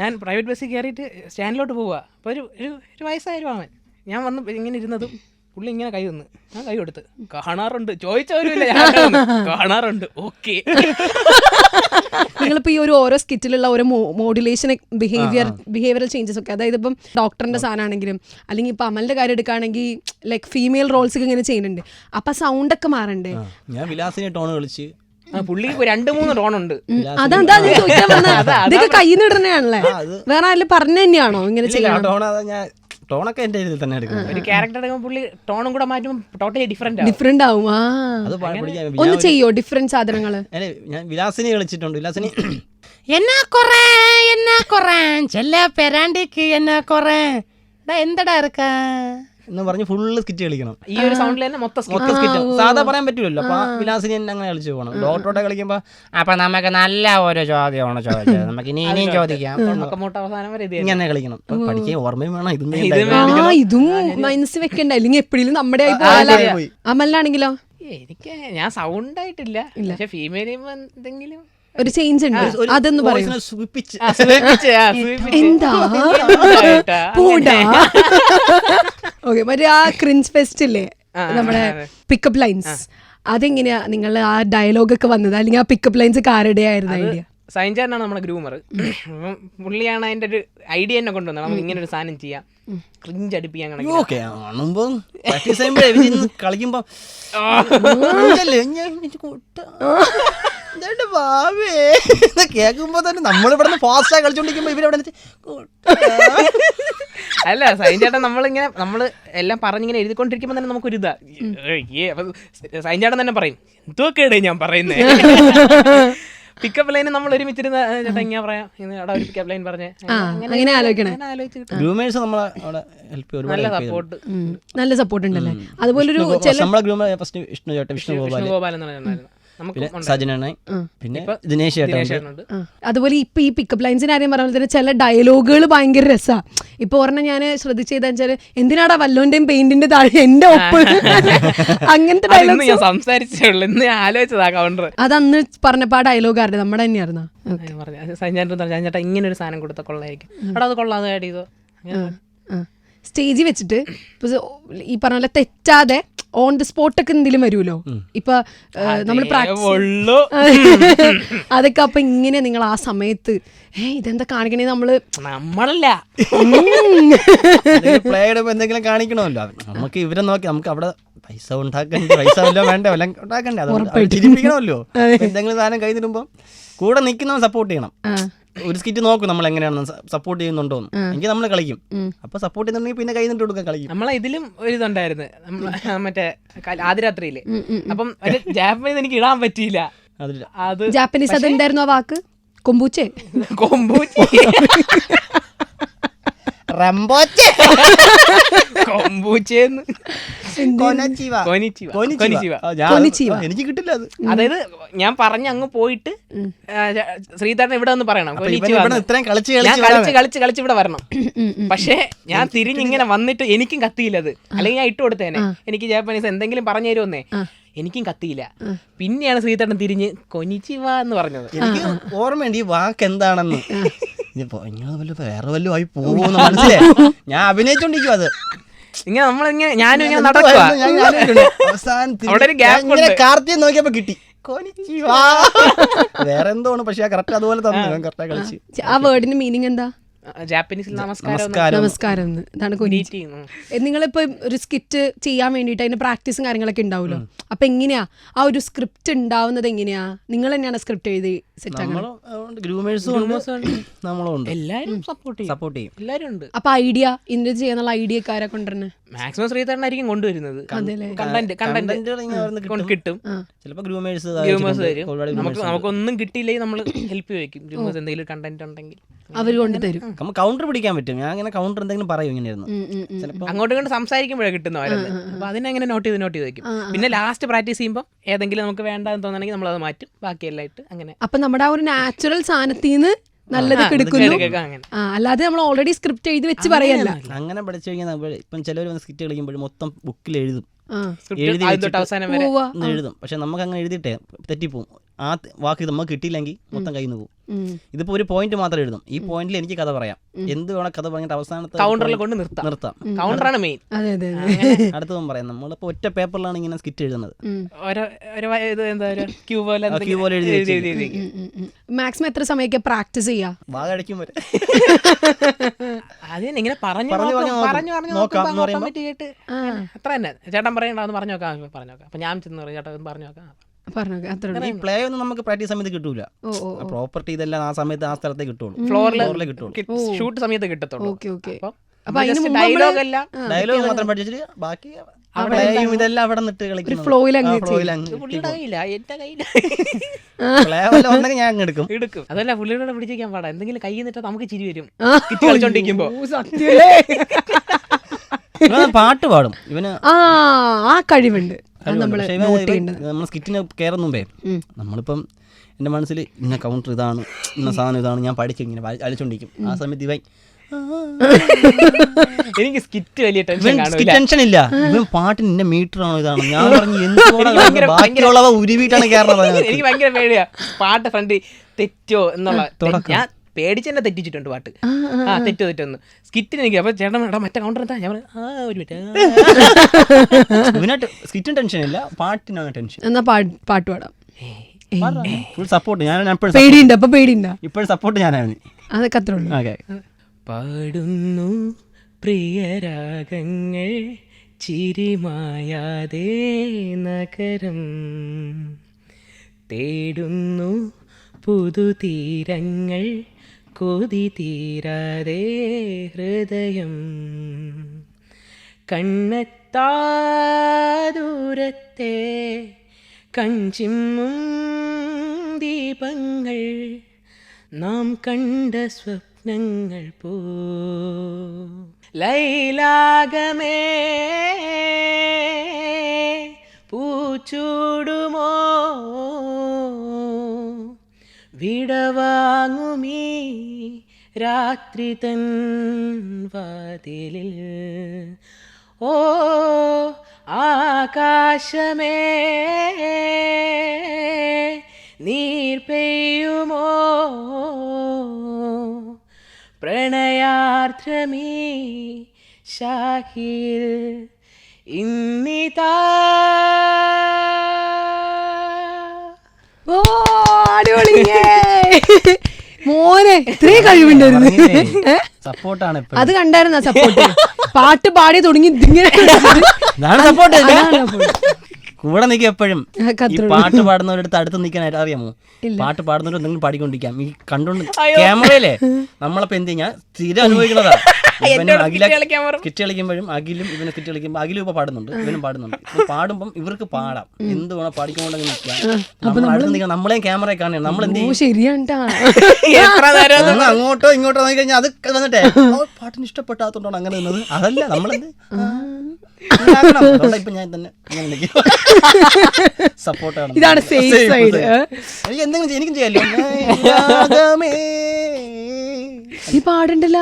ഞാൻ പ്രൈവറ്റ് ബസ്സിൽ കയറിയിട്ട് സ്റ്റാൻഡിലോട്ട് പോവുക അപ്പോൾ ഒരു ഒരു ഒരു വയസ്സായിരുന്നു അവൻ ഞാൻ വന്ന് ഇങ്ങനെ ഇരുന്നതും പുള്ളി ഇങ്ങനെ കൈ വന്ന്. ഞാൻ കൈ കൊടുത്ത് കാണാറുണ്ട്. ചോദിച്ചവരുമില്ല ഞാൻ കാണാറുണ്ട്. ഓക്കെ. നിങ്ങളിപ്പോ ഈ ഒരു ഓരോ സ്കിറ്റിലുള്ള ഓരോ മോഡുലേഷൻ ബിഹേവിയർ ബിഹേവിയറൽ ചേഞ്ചസ് ഒക്കെ അതായത് ഇപ്പം ഡോക്ടറിന്റെ സാധനമാണെങ്കിലും അല്ലെങ്കിൽ ഇപ്പൊ അമലിന്റെ കാര്യം എടുക്കുകയാണെങ്കിൽ ലൈക് ഫീമെയിൽ റോൾസ് ഒക്കെ ഇങ്ങനെ ചെയ്യുന്നുണ്ട്. അപ്പൊ സൗണ്ട് ഒക്കെ മാറണ്ടേ? ഞാൻ വിലാസിനെ ടോൺ കളിച്ച് പുള്ളിക്ക് രണ്ട് മൂന്ന് ടോൺ ഉണ്ട്. അതാ ചോദിക്കാൻ ഇതൊക്കെ കയ്യിൽ നിന്ന് ഇടുന്നതാണല്ലേ ആണല്ലേ വേറെ ആരും പറഞ്ഞു തന്നെയാണോ ഇങ്ങനെ ഞാൻ ടോണൊക്കെ എന്റെ ഇതിൽ തന്നെ എടുക്കുന്നത്. ഒരു ക്യാരക്ടർ എടുക്കുമ്പോൾ പുള്ളി ടോണും കൂടെ മാറ്റുമ്പോൾ ടോട്ടലി ഡിഫറെന്റ് ആവും ഡിഫറെന്റ് ആവും. ആ. അത് പ- പഠിക്കാൻ ഒന്ന് ചെയ്യോ ഡിഫറെന്റ് സാധനങ്ങൾ? അല്ലെ ഞാൻ വിലാസിനെ കളിച്ചിട്ടുണ്ട്. വിലാസിനി എന്നാ കൊറേ എന്നാ കൊറേ? ചെല്ല പെരാണ്ടിക്ക് എന്നാ കൊറേ? എന്തടാ ഇറക്കാ എന്ന് പറഞ്ഞ് ഫുള്ള് സ്കിറ്റ് കളിക്കണം. ഈ ഒരു സൗണ്ടിൽ തന്നെ മൊത്തം. മൊത്തം സ്കിറ്റ് സാധാ പറയാൻ പറ്റില്ലല്ലോ അപ്പൊ വിലാസിനി തന്നെ അങ്ങനെ കളിച്ചു പോകണം. ഡോക്ടറോട്ടെ കളിക്കുമ്പോ അപ്പൊ നമുക്ക് നല്ല ഓരോ ചോദ്യമാണ് ചോദിച്ചത്. നമുക്ക് ഇനി ഇനിയും ചോദിക്കാം. മൂട്ട അവസാനം വരെ ഇങ്ങനെ കളിക്കണം. പഠിക്കാൻ ഓർമ്മയും വേണം ഇതും ഇതും മനസ്സ് വെക്കണ്ട. അല്ലെങ്കിൽ എപ്പോഴും നമ്മുടെ അമലിനാണെങ്കിലോ? എനിക്ക് ഞാൻ സൗണ്ട് ആയിട്ടില്ല. പക്ഷെ ഫീമെയിൽ എന്തെങ്കിലും ഒരു ചേഞ്ച് ഉണ്ട്. അതെന്ന് പറയും. എന്താ? എന്തായിട്ടാ? പോടാ ഓക്കെ മറ്റേ ആ ക്രിൻസ് ഫെസ്റ്റ് ഇല്ലേ? നമ്മുടെ പിക്കപ്പ് ലൈൻസ് അതെങ്ങനെയാ നിങ്ങൾ ആ ഡയലോഗ് ഒക്കെ വന്നത്? അല്ലെങ്കിൽ ആ പിക്കപ്പ് ലൈൻസ് ആരുടെ ആയിരുന്നു ഐഡിയ സൈൻചാരനാണ് നമ്മുടെ ഗ്രൂമർ പുള്ളിയാണ് അതിന്റെ ഒരു ഐഡിയ തന്നെ കൊണ്ടുവന്നത്. നമുക്ക് ഇങ്ങനെ ഒരു സാധനം ചെയ്യാം. ക്രിഞ്ച് അടുപ്പിക്കാൻ കാണുമ്പോ പ്രാക്ടീസ് ചെയ്യുമ്പോഴേ കളിക്കുമ്പോ ബാബേ കേൾക്കുമ്പോ തന്നെ നമ്മളിവിടെ നിന്ന് ഫാസ്റ്റായി കളിച്ചോണ്ടിരിക്കുമ്പോ ഇവരവിടെ അല്ല സൈൻ സൈൻചേട്ടൻ നമ്മളിങ്ങനെ നമ്മൾ എല്ലാം പറഞ്ഞിങ്ങനെ എഴുതിക്കൊണ്ടിരിക്കുമ്പോൾ തന്നെ നമുക്കൊരു ഇതാ. സൈൻ ചേട്ടൻ തന്നെ പറയും എന്തൊക്കെയാണ് ഞാൻ പറയുന്നേ? പിക്കപ്പ് ലൈൻ നമ്മൾ ഒരുമിച്ചിരുന്ന "ഏ, ചേട്ടാ ഇങ്ങനെ പറയാം. അവിടെ ഒരു പിക്കപ്പ് ലൈൻ പറഞ്ഞേ. അങ്ങനെ ആലോചിക്കണേ. ഗ്രൂമേഴ്സ് നമ്മളെ അവിടെ ഹെൽപ്പ് ഒരുപാട് നല്ല സപ്പോർട്ട് നല്ല സപ്പോർട്ട് ഉണ്ടല്ലേ? അതുപോലെ ഒരു നമ്മളെ ഗ്രൂമർ ഫസ്റ്റ് വിഷ്ണു ചേട്ടൻ വിഷ്ണു ഗോപാൽ വിഷ്ണുഗോപാലൻ എന്ന് പറഞ്ഞിട്ടുണ്ടായിരുന്നു. നമുക്ക് പിന്നെ സജനാണ്. പിന്നെ ദിനേശ് ചേട്ടനുണ്ട്. അതുപോലെ ഇപ്പൊ ഈ പിക്കപ്പ് ലൈൻസിന് കാര്യം പറഞ്ഞ പോലെ തന്നെ ചില ഡയലോഗുകൾ ഭയങ്കര രസാ. ഇപ്പൊ ഒരെണ്ണം ഞാൻ ശ്രദ്ധിച്ചത് എന്തിനാടാ വല്ലോന്റെയും പെയിന്റിന്റെ താഴെ എന്റെ ഒപ്പ്? അങ്ങനത്തെ ഡയലോഗ് ഞാൻ സംസാരിച്ചേ ഉള്ളൂ. ഇന്ന് ഞാൻ ആലോചിച്ചതാ കൗണ്ടർ അത് അന്ന് പറഞ്ഞപ്പോ ആ ഡയലോഗ് ആരുടെ? നമ്മുടെ തന്നെയായിരുന്നു? സൈൻചേട്ടൻ സൈൻചേട്ടൻ ഇങ്ങനെ ഒരു സാധനം കൊടുത്ത കൊള്ളായിരിക്കും. അവിടെ അത് കൊള്ളാതെ ആഡ് ചെയ്തോ. അങ്ങനെ. സ്റ്റേജിൽ വെച്ചിട്ട് ഇപ്പൊ ഈ പറഞ്ഞ പോലെ തെറ്റാതെ ഓൺ ദി സ്പോട്ടൊക്കെ എന്തെങ്കിലും വരുമല്ലോ? ഇപ്പൊ നമ്മൾ അതൊക്കെ അപ്പൊ ഇങ്ങനെ നിങ്ങൾ ആ സമയത്ത് ഏ ഇതെന്താ കാണിക്കണേ? നമ്മൾ നമ്മളല്ല. പ്ലേ എന്തെങ്കിലും കാണിക്കണമല്ലോ. നമുക്ക് ഇവരെ നോക്കി നമുക്ക് അവിടെ പൈസ ഉണ്ടാക്കണ്ടേ? പൈസ വല്ലതും വേണ്ട? വല്ലതും ഉണ്ടാക്കണ്ടേ? ചിരിപ്പിക്കണമല്ലോ. എന്തെങ്കിലും സാധനം കൈ തരുമ്പോ കൂടെ നിൽക്കുന്നവൻ സപ്പോർട്ട് ചെയ്യണം. ഒരു സ്കിറ്റ് നോക്കും നമ്മൾ എങ്ങനെയാണ് സപ്പോർട്ട് ചെയ്യുന്നുണ്ടോ എങ്കിൽ നമ്മൾ കളിക്കും. അപ്പൊ സപ്പോർട്ട് ചെയ്യുന്നുണ്ടെങ്കിൽ പിന്നെ കൈ നിട്ട് കൊടുക്കാൻ കളിക്കും. നമ്മളെ ഇതിലും ഒരു ഇതുണ്ടായിരുന്നു. നമ്മളെ മറ്റേ ആദ്യരാത്രിയിൽ അപ്പം ഒരു ജാപ്പനീസ് എനിക്ക് ഇടാൻ പറ്റിയില്ല. അതില്ല. അത് ജാപ്പനീസ് അത് എന്തായിരുന്നു ആ വാക്ക്? കൊമ്പൂച്ചേ. കൊമ്പൂച്ചി. റംബോച്ചെ. കൊമ്പൂച്ചേന്ന്. എനിക്ക് കിട്ടില്ല അത്. അതായത് ഞാൻ പറഞ്ഞ അങ്ങ് പോയിട്ട് ശ്രീധരൻ ഇവിടെ ഒന്ന് പറയണം. ഞാൻ കളിച്ച് കളിച്ച് കളിച്ച് ഇവിടെ വരണം. പക്ഷേ ഞാൻ തിരിഞ്ഞിങ്ങനെ വന്നിട്ട് എനിക്കും കത്തിയില്ല അത്. അല്ലെങ്കിൽ ഞാൻ ഇട്ട് കൊടുത്തേനെ. എനിക്ക് ജാപ്പനീസ് എന്തെങ്കിലും പറഞ്ഞു തരുമെന്നേ. എനിക്കും കത്തിയില്ല. പിന്നെയാണ് ശ്രീധരൻ തിരിഞ്ഞ് കൊനിച്ചിവ എന്ന് പറഞ്ഞത്. എനിക്ക് ഓർമ്മയുണ്ട് ഈ വാക്ക് എന്താണെന്ന് ഇങ്ങനെ വല്ല വേറെ വല്ലതും ആയി പോകുമെന്ന് മനസ്സിലായി. ഞാൻ അഭിനയിച്ചോണ്ടിരിക്കും അത്. ഇങ്ങനെ നമ്മളിങ്ങനെ ഞാനും ഇങ്ങനെ നടക്കുക ഞാൻ ആലോചിക്കുന്നുണ്ട്. അവസാനം അവിടെ ഒരു gap ഞാൻ ഇങ്ങനെ ഉണ്ട്. കാർത്തിയെ നോക്കിയപ്പോ കിട്ടി. വേറെ എന്തോ ആണ് പക്ഷെ കറക്റ്റ് അതുപോലെ തന്നെ. ഞാൻ കറക്റ്റാ കളിച്ച്. ആ വേർഡിന്റെ മീനിങ് എന്താ? ജാപ്പനീസിൽ നമസ്കാരം. നിങ്ങളിപ്പോ ഒരു സ്കിറ്റ് ചെയ്യാൻ വേണ്ടിയിട്ട് അതിന്റെ പ്രാക്ടീസും കാര്യങ്ങളൊക്കെ ഉണ്ടാവുമല്ലോ? അപ്പൊ എങ്ങനെയാ? ആ ഒരു സ്ക്രിപ്റ്റ് ഉണ്ടാവുന്നത് എങ്ങനെയാ? നിങ്ങൾ തന്നെയാണ് സ്ക്രിപ്റ്റ് എഴുതി എല്ലാരും സപ്പോർട്ട് ചെയ്യും. എല്ലാരും ഉണ്ട്. അപ്പൊ ഐഡിയ ഇതിന്റെ ചെയ്യാനുള്ള ഐഡിയ ആരാ കൊണ്ടുവരണേ മാക്സിമം ശ്രീധരനായിരിക്കും കൊണ്ടുവരുന്നത്. കിട്ടും. ഗ്രൂമേഴ്സ് നമുക്ക് നമുക്കൊന്നും കിട്ടിയില്ലെങ്കിൽ നമ്മൾ ഹെൽപ്പ് ചോദിക്കും എന്തെങ്കിലും കണ്ടന്റ് ഉണ്ടെങ്കിൽ. അവർ കൊണ്ടുതരും നമുക്ക് കൗണ്ടർ പിടിക്കാൻ പറ്റും. ഞാൻ അങ്ങനെ കൗണ്ടർ എന്തെങ്കിലും പറയും ഇങ്ങനെയായിരുന്നു. ഉം, അങ്ങോട്ട് അങ്ങോട്ട് ചിലപ്പോ അങ്ങോട്ടും ഇങ്ങോട്ട് സംസാരിക്കുമ്പോഴേ കിട്ടുന്നവരത് അപ്പൊ അതിനെങ്ങനെ നോട്ട് ചെയ്ത് നോട്ട് ചെയ്ത് വെക്കും പിന്നെ ലാസ്റ്റ് പ്രാക്ടീസ് ചെയ്യുമ്പോൾ ഏതെങ്കിലും നമുക്ക് വേണ്ടെന്ന് തോന്നണമെങ്കിൽ നമ്മൾ അത് മാറ്റും. ബാക്കിയെല്ലാം ഇട്ട് അങ്ങനെ. അപ്പൊ നമ്മുടെ ആ ഒരു നാച്ചുറൽ സാധനത്തിൽ നിന്ന് നല്ലതൊക്കെ എടുക്കുന്നു അല്ലാതെ നമ്മൾ ഓൾറെഡി സ്ക്രിപ്റ്റ് എഴുതി വെച്ച് പറയല്ല. അങ്ങനെ പഠിച്ചു കഴിഞ്ഞാൽ നമ്മൾ ഇപ്പം ചിലർ വന്ന് സ്കിറ്റ് കളിക്കുമ്പോൾ മൊത്തം ബുക്കിൽ എഴുതും. സ്ക്രിപ്റ്റ് എഴുതി അവസാനം വരെ. എഴുതും. പക്ഷെ നമുക്ക് അങ്ങനെ എഴുതിയിട്ടേ തെറ്റിപ്പോവും. ആ വാക്ക് നമുക്ക് കിട്ടിയില്ലെങ്കിൽ മൊത്തം കയ്യിൽ നിന്ന് പോകും ഇതിപ്പോ ഒരു പോയിന്റ് മാത്രം എഴുതും ഈ പോയിന്റിൽ എനിക്ക് കഥ പറയാം. എന്ത് വേണം കഥ പറഞ്ഞിട്ട് അവസാനത്തെ കൗണ്ടറിൽ കൊണ്ട് നിർത്താം. നിർത്താം. കൗണ്ടറാണ് മെയിൻ അതെ അതെ അതെ. അടുത്തതും പറയാം. നമ്മളിപ്പോ ഒറ്റ പേപ്പറിലാണ് ഇങ്ങനെ സ്കിറ്റ് എഴുതുന്നത്. മാക്സിമം എത്ര സമയമൊക്കെ പ്രാക്ടീസ് ചെയ്യാ? വാ കഴിക്കും വരെ. അതിന് ഇങ്ങനെ പറഞ്ഞു പറഞ്ഞു പറഞ്ഞു നോക്കാം. അത്ര തന്നെ. ചേട്ടൻ പറയണ്ട പറഞ്ഞു നോക്കാം പറഞ്ഞു നോക്കാം. അപ്പൊ ഞാൻ ചെന്ന് പറയും ചേട്ടൻ പറഞ്ഞു നോക്കാം. പറഞ്ഞു? അത്ര ഈ പ്ലേ ഒന്നും നമുക്ക് പ്രാക്ടീസ് സമയത്ത് കിട്ടൂല. പ്രോപ്പർട്ടി ഇതെല്ലാം ആ സമയത്ത് ആ സ്ഥലത്തേ കിട്ടുള്ളൂ. ഫ്ലോറിലെ കിട്ടുള്ളൂ. ഷൂട്ട് സമയത്ത് കിട്ടത്തുള്ളൂ. ഡയലോഗ് നമ്മൾ അല്ല ഡയലോഗ് മാത്രം പഠിച്ചിട്ട് ബാക്കി ഇതെല്ലാം അവിടെ നിട്ട് ഫ്ലോയിൽ ഞാൻ എടുക്കും. എടുക്കും. അതല്ല പുള്ളിയുടെ പിടിച്ചിരിക്കാൻ പാടാ. എന്തെങ്കിലും കൈ നിട്ടാ നമുക്ക് ചിരി വരും. കളിച്ചോണ്ടിരിക്കുമ്പോ. പാട്ട് പാടും. ഇവന് ആ കഴിവുണ്ട്. നമ്മൾ സ്കിറ്റിന് കയറുന്ന മുമ്പേ നമ്മളിപ്പം എന്റെ മനസ്സിൽ ഇന്ന കൗണ്ടർ ഇതാണ് ഇന്ന സാധനം ഇതാണ് ഞാൻ പഠിച്ചു ഇങ്ങനെ അടിച്ചോണ്ടിരിക്കും ആ സമയത്ത് ഇവൻ എനിക്ക് സ്കിറ്റ് വലിയ ടെൻഷൻ ഇല്ല. ഇവൻ പാട്ടിന് ഇന്ന മീറ്റർ ആണോ ഇതാണ്? ഞാൻ പറഞ്ഞു എന്തുകൊണ്ടാണ് ബാക്കിയുള്ളവ ഉരുവിട്ടാണ് കയറുന്നത് എനിക്ക് ഭയങ്കര പേടിയാ. പാട്ട് ഫ്രണ്ട് തെറ്റോ എന്നുള്ള ഞാൻ പേടിച്ചെന്നെ തെറ്റിച്ചിട്ടുണ്ട് പാട്ട്. ആ തെറ്റോ തെറ്റൊന്ന്. സ്കിറ്റിന് എനിക്ക് അപ്പൊ ചേട്ടൻ എടാ മറ്റേ കൗണ്ടർ എന്താ ഞാൻ പറഞ്ഞു, ആ ഒരു ഇവനായിട്ട് സ്കിറ്റും ടെൻഷൻ ഇല്ല പാട്ടിനാണ് ടെൻഷൻ എന്നാ പാ- പാട്ട് പാടാം. ഫുൾ സപ്പോർട്ട് ഞാൻ എപ്പോഴും പേടിയുണ്ട്? അപ്പൊ പേടിയുണ്ട? ഇപ്പോഴും സപ്പോർട്ട് ഞാനാണ്. അതൊക്കെ അത്രേ ഉള്ളൂ. ഓക്കെ. പാടുന്നു പ്രിയരാഗങ്ങൾ ചിരിമായാതെ നഗരം. തേടുന്നു പുതുതീരങ്ങൾ കൊതി തീരാതെ ഹൃദയം കണ്ണെത്താ ദൂരത്തെ കഞ്ചിമ്മും ദീപങ്ങൾ നാം കണ്ട സ്വപ്നങ്ങൾ പോ. ലൈലാഗമേ പൂച്ചൂടുമോ? വിടവാങ്ങുമീ രാത്രി തൻ വാതിലിൽ. ഓ ആകാശമേ നീർ പെയ്യുമോ? പ്രണയാർദ്രമീ ഷാഹിൽ ഇന്നിതാ. ഓ അടിപൊളി മോനെ ഇത്രേ കഴിവുണ്ടായിരുന്നു സപ്പോർട്ടാണ് അത് കണ്ടായിരുന്ന സപ്പോർട്ട് പാട്ട് പാടി തുടങ്ങി ഇതിങ്ങനെ സപ്പോർട്ട്. കൂടെ നിൽക്കും എപ്പോഴും. ഈ പാട്ട് പാടുന്നവരടുത്ത് അടുത്ത് നിൽക്കാൻ അറിയാമോ? പാട്ട് പാടുന്നവർ എന്തെങ്കിലും പാടിക്കൊണ്ടിരിക്കാം. ഈ കണ്ടോണ്ട് ക്യാമറയിലെ നമ്മളപ്പോ എന്ത് ഞാൻ സ്ഥിരം അനുഭവിക്കുന്നതാ. കിറ്റ് കളിക്കുമ്പോഴും അഖിലും ഇവനെ കിറ്റ് കളിക്കുമ്പോൾ അഖിലും ഇപ്പൊ പാടുന്നുണ്ട്. ഇവനും പാടുന്നുണ്ട്. പാടുമ്പോൾ പാടുമ്പം ഇവർക്ക് പാടാം. എന്ത് വേണം പാടിക്കൊണ്ടെങ്കിൽ നിൽക്കാം. നമ്മളെയും ക്യാമറ കാണണം നമ്മൾ എന്ത് ഓ ചെയ്യും? എത്ര നേരം അങ്ങോട്ടോ ഇങ്ങോട്ടോ നോക്കി കഴിഞ്ഞാൽ അത് വന്നിട്ടേ പാട്ടിന് ഇഷ്ടപ്പെട്ടാത്തോണ്ടാണ് അങ്ങനെ നിന്നത്. അതല്ല നമ്മളെന്ത്? ഇപ്പൊ ഞാൻ തന്നെ അങ്ങനെ സപ്പോർട്ടാണ് ഇതാണ് സേഫ് സൈഡ് എനിക്ക് എന്തെങ്കിലും എനിക്കും ചെയ്യാലോ ഈ പാടണ്ടല്ല?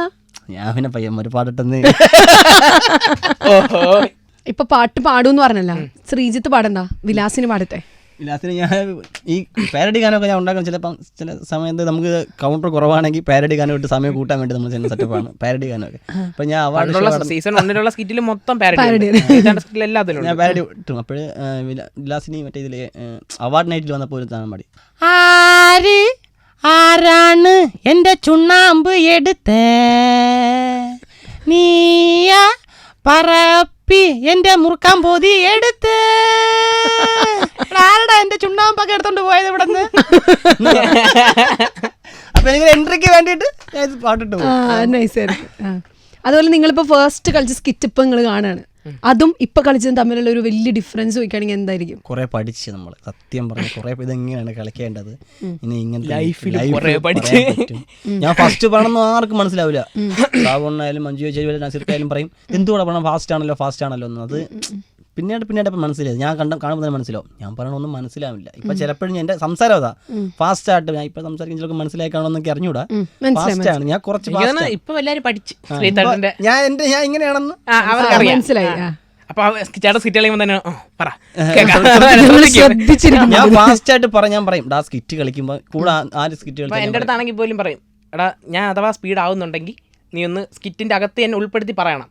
ഞാൻ പിന്നെ പയ്യന്മാര് പാടട്ടെന്ന്. ഇപ്പൊ പാട്ട് പാടൂന്ന് പറഞ്ഞല്ല. ശ്രീജിത്ത് പാടണ്ട വിലാസിന് പാടട്ടെ? ലാസ്റ്റിന് ഞാൻ ഈ പാരഡി ഗാനമൊക്കെ ഞാൻ ഉണ്ടാക്കുന്ന ചിലപ്പം ചില സമയത്ത് നമുക്ക് കൗണ്ടർ കുറവാണെങ്കിൽ പാരഡി ഗാനം ഇട്ട് സമയം കൂട്ടാൻ വേണ്ടി നമ്മൾ ചെയ്യുന്ന സെറ്റപ്പാണ് പാരഡി ഗാനമൊക്കെ. അപ്പം ഞാൻ അവാർഡ് സീസൺ ഒന്നിലുള്ള സ്കിറ്റിൽ മൊത്തം. പാരഡി എല്ലാത്തിലും ഞാൻ പാരഡി ഇട്ടു. അപ്പോൾ ലാസ്റ്റിന് മറ്റേ ഇതിലെ അവാർഡ് നൈറ്റിൽ വന്നപ്പോൾ ഒരു താനം പാടി. ആര് ആരാണ് എന്റെ ചുണ്ണാമ്പ് എടുത്ത? നീയാ പറപ്പി എന്റെ മുറുക്കാൻ പോതി എടുത്ത്. ആരടാ എന്റെ ചുണ്ണാമ്പൊക്കെ എടുത്തോണ്ട് പോയത് ഇവിടെ നിന്ന് അപ്പോൾ എനിക്ക് എൻട്രിക്ക് വേണ്ടിട്ട് ഞാൻ ഇത് പാട്ടിട്ട് പോകും. അതുപോലെ നിങ്ങളിപ്പോ ഫസ്റ്റ് കളിച്ച സ്കിറ്റ് ഇപ്പൊ നിങ്ങൾ കാണാണ്. അതും ഇപ്പൊ കളിച്ചതും തമ്മിലുള്ള ഒരു വലിയ ഡിഫറൻസ് ചോദിക്കുകയാണെങ്കിൽ എന്തായിരിക്കും? കുറെ പഠിച്ചു നമ്മൾ സത്യം പറഞ്ഞു കുറെ ഇതെങ്ങനെയാണ് കളിക്കേണ്ടത്? ഇനി ഇങ്ങനത്തെ ലൈഫിൽ പഠിച്ച്. ഞാൻ ഫസ്റ്റ് പണം ആർക്കും മനസ്സിലാവില്ല. സാബുണ്ണായാലും മഞ്ജു ചേച്ചി നസീർക്കായാലും പറയും എന്തുകൂടെ പണം ഫാസ്റ്റ് ആണല്ലോ ഫാസ്റ്റ് ആണല്ലോ എന്ന്. അത് പിന്നീട് പിന്നീട് ഇപ്പം മനസ്സിലായി. ഞാൻ കണ്ട കാണുമ്പോൾ തന്നെ മനസ്സിലാവും. ഞാൻ പറയണൊന്നും മനസ്സിലാവില്ല. ഇപ്പൊ ചിലപ്പോഴും എന്റെ സംസാരം അതാ. ഫാസ്റ്റ് ആയിട്ട് ഞാൻ ഇപ്പൊ സംസാരിക്കുന്ന ചിലപ്പോൾ മനസ്സിലായി കാണുമെന്നൊക്കെ അറിഞ്ഞൂടാ. ഫാസ്റ്റ് ആണ്. ഞാൻ കുറച്ച് ഇപ്പൊ പഠിച്ച് ഞാൻ എന്റെ ഞാൻ ഇങ്ങനെയാണെന്ന് മനസ്സിലായി. അപ്പൊ സ്കിറ്റ് കളിക്കുമ്പോൾ തന്നെ "ആ, പറ. ഞാൻ ഫാസ്റ്റ് ആയിട്ട് പറ ഞാൻ പറയും. ഡാ സ്കിറ്റ് കളിക്കുമ്പോൾ കൂടെ ആ- ആര് സ്കിറ്റ് കളിക്കും എന്റെ അടുത്താണെങ്കിൽ പോലും പറയും. എടാ ഞാൻ അഥവാ സ്പീഡ് ആവുന്നുണ്ടെങ്കിൽ നീ ഒന്ന് സ്കിറ്റിന്റെ അകത്ത് എന്നെ ഉൾപ്പെടുത്തി പറയണം.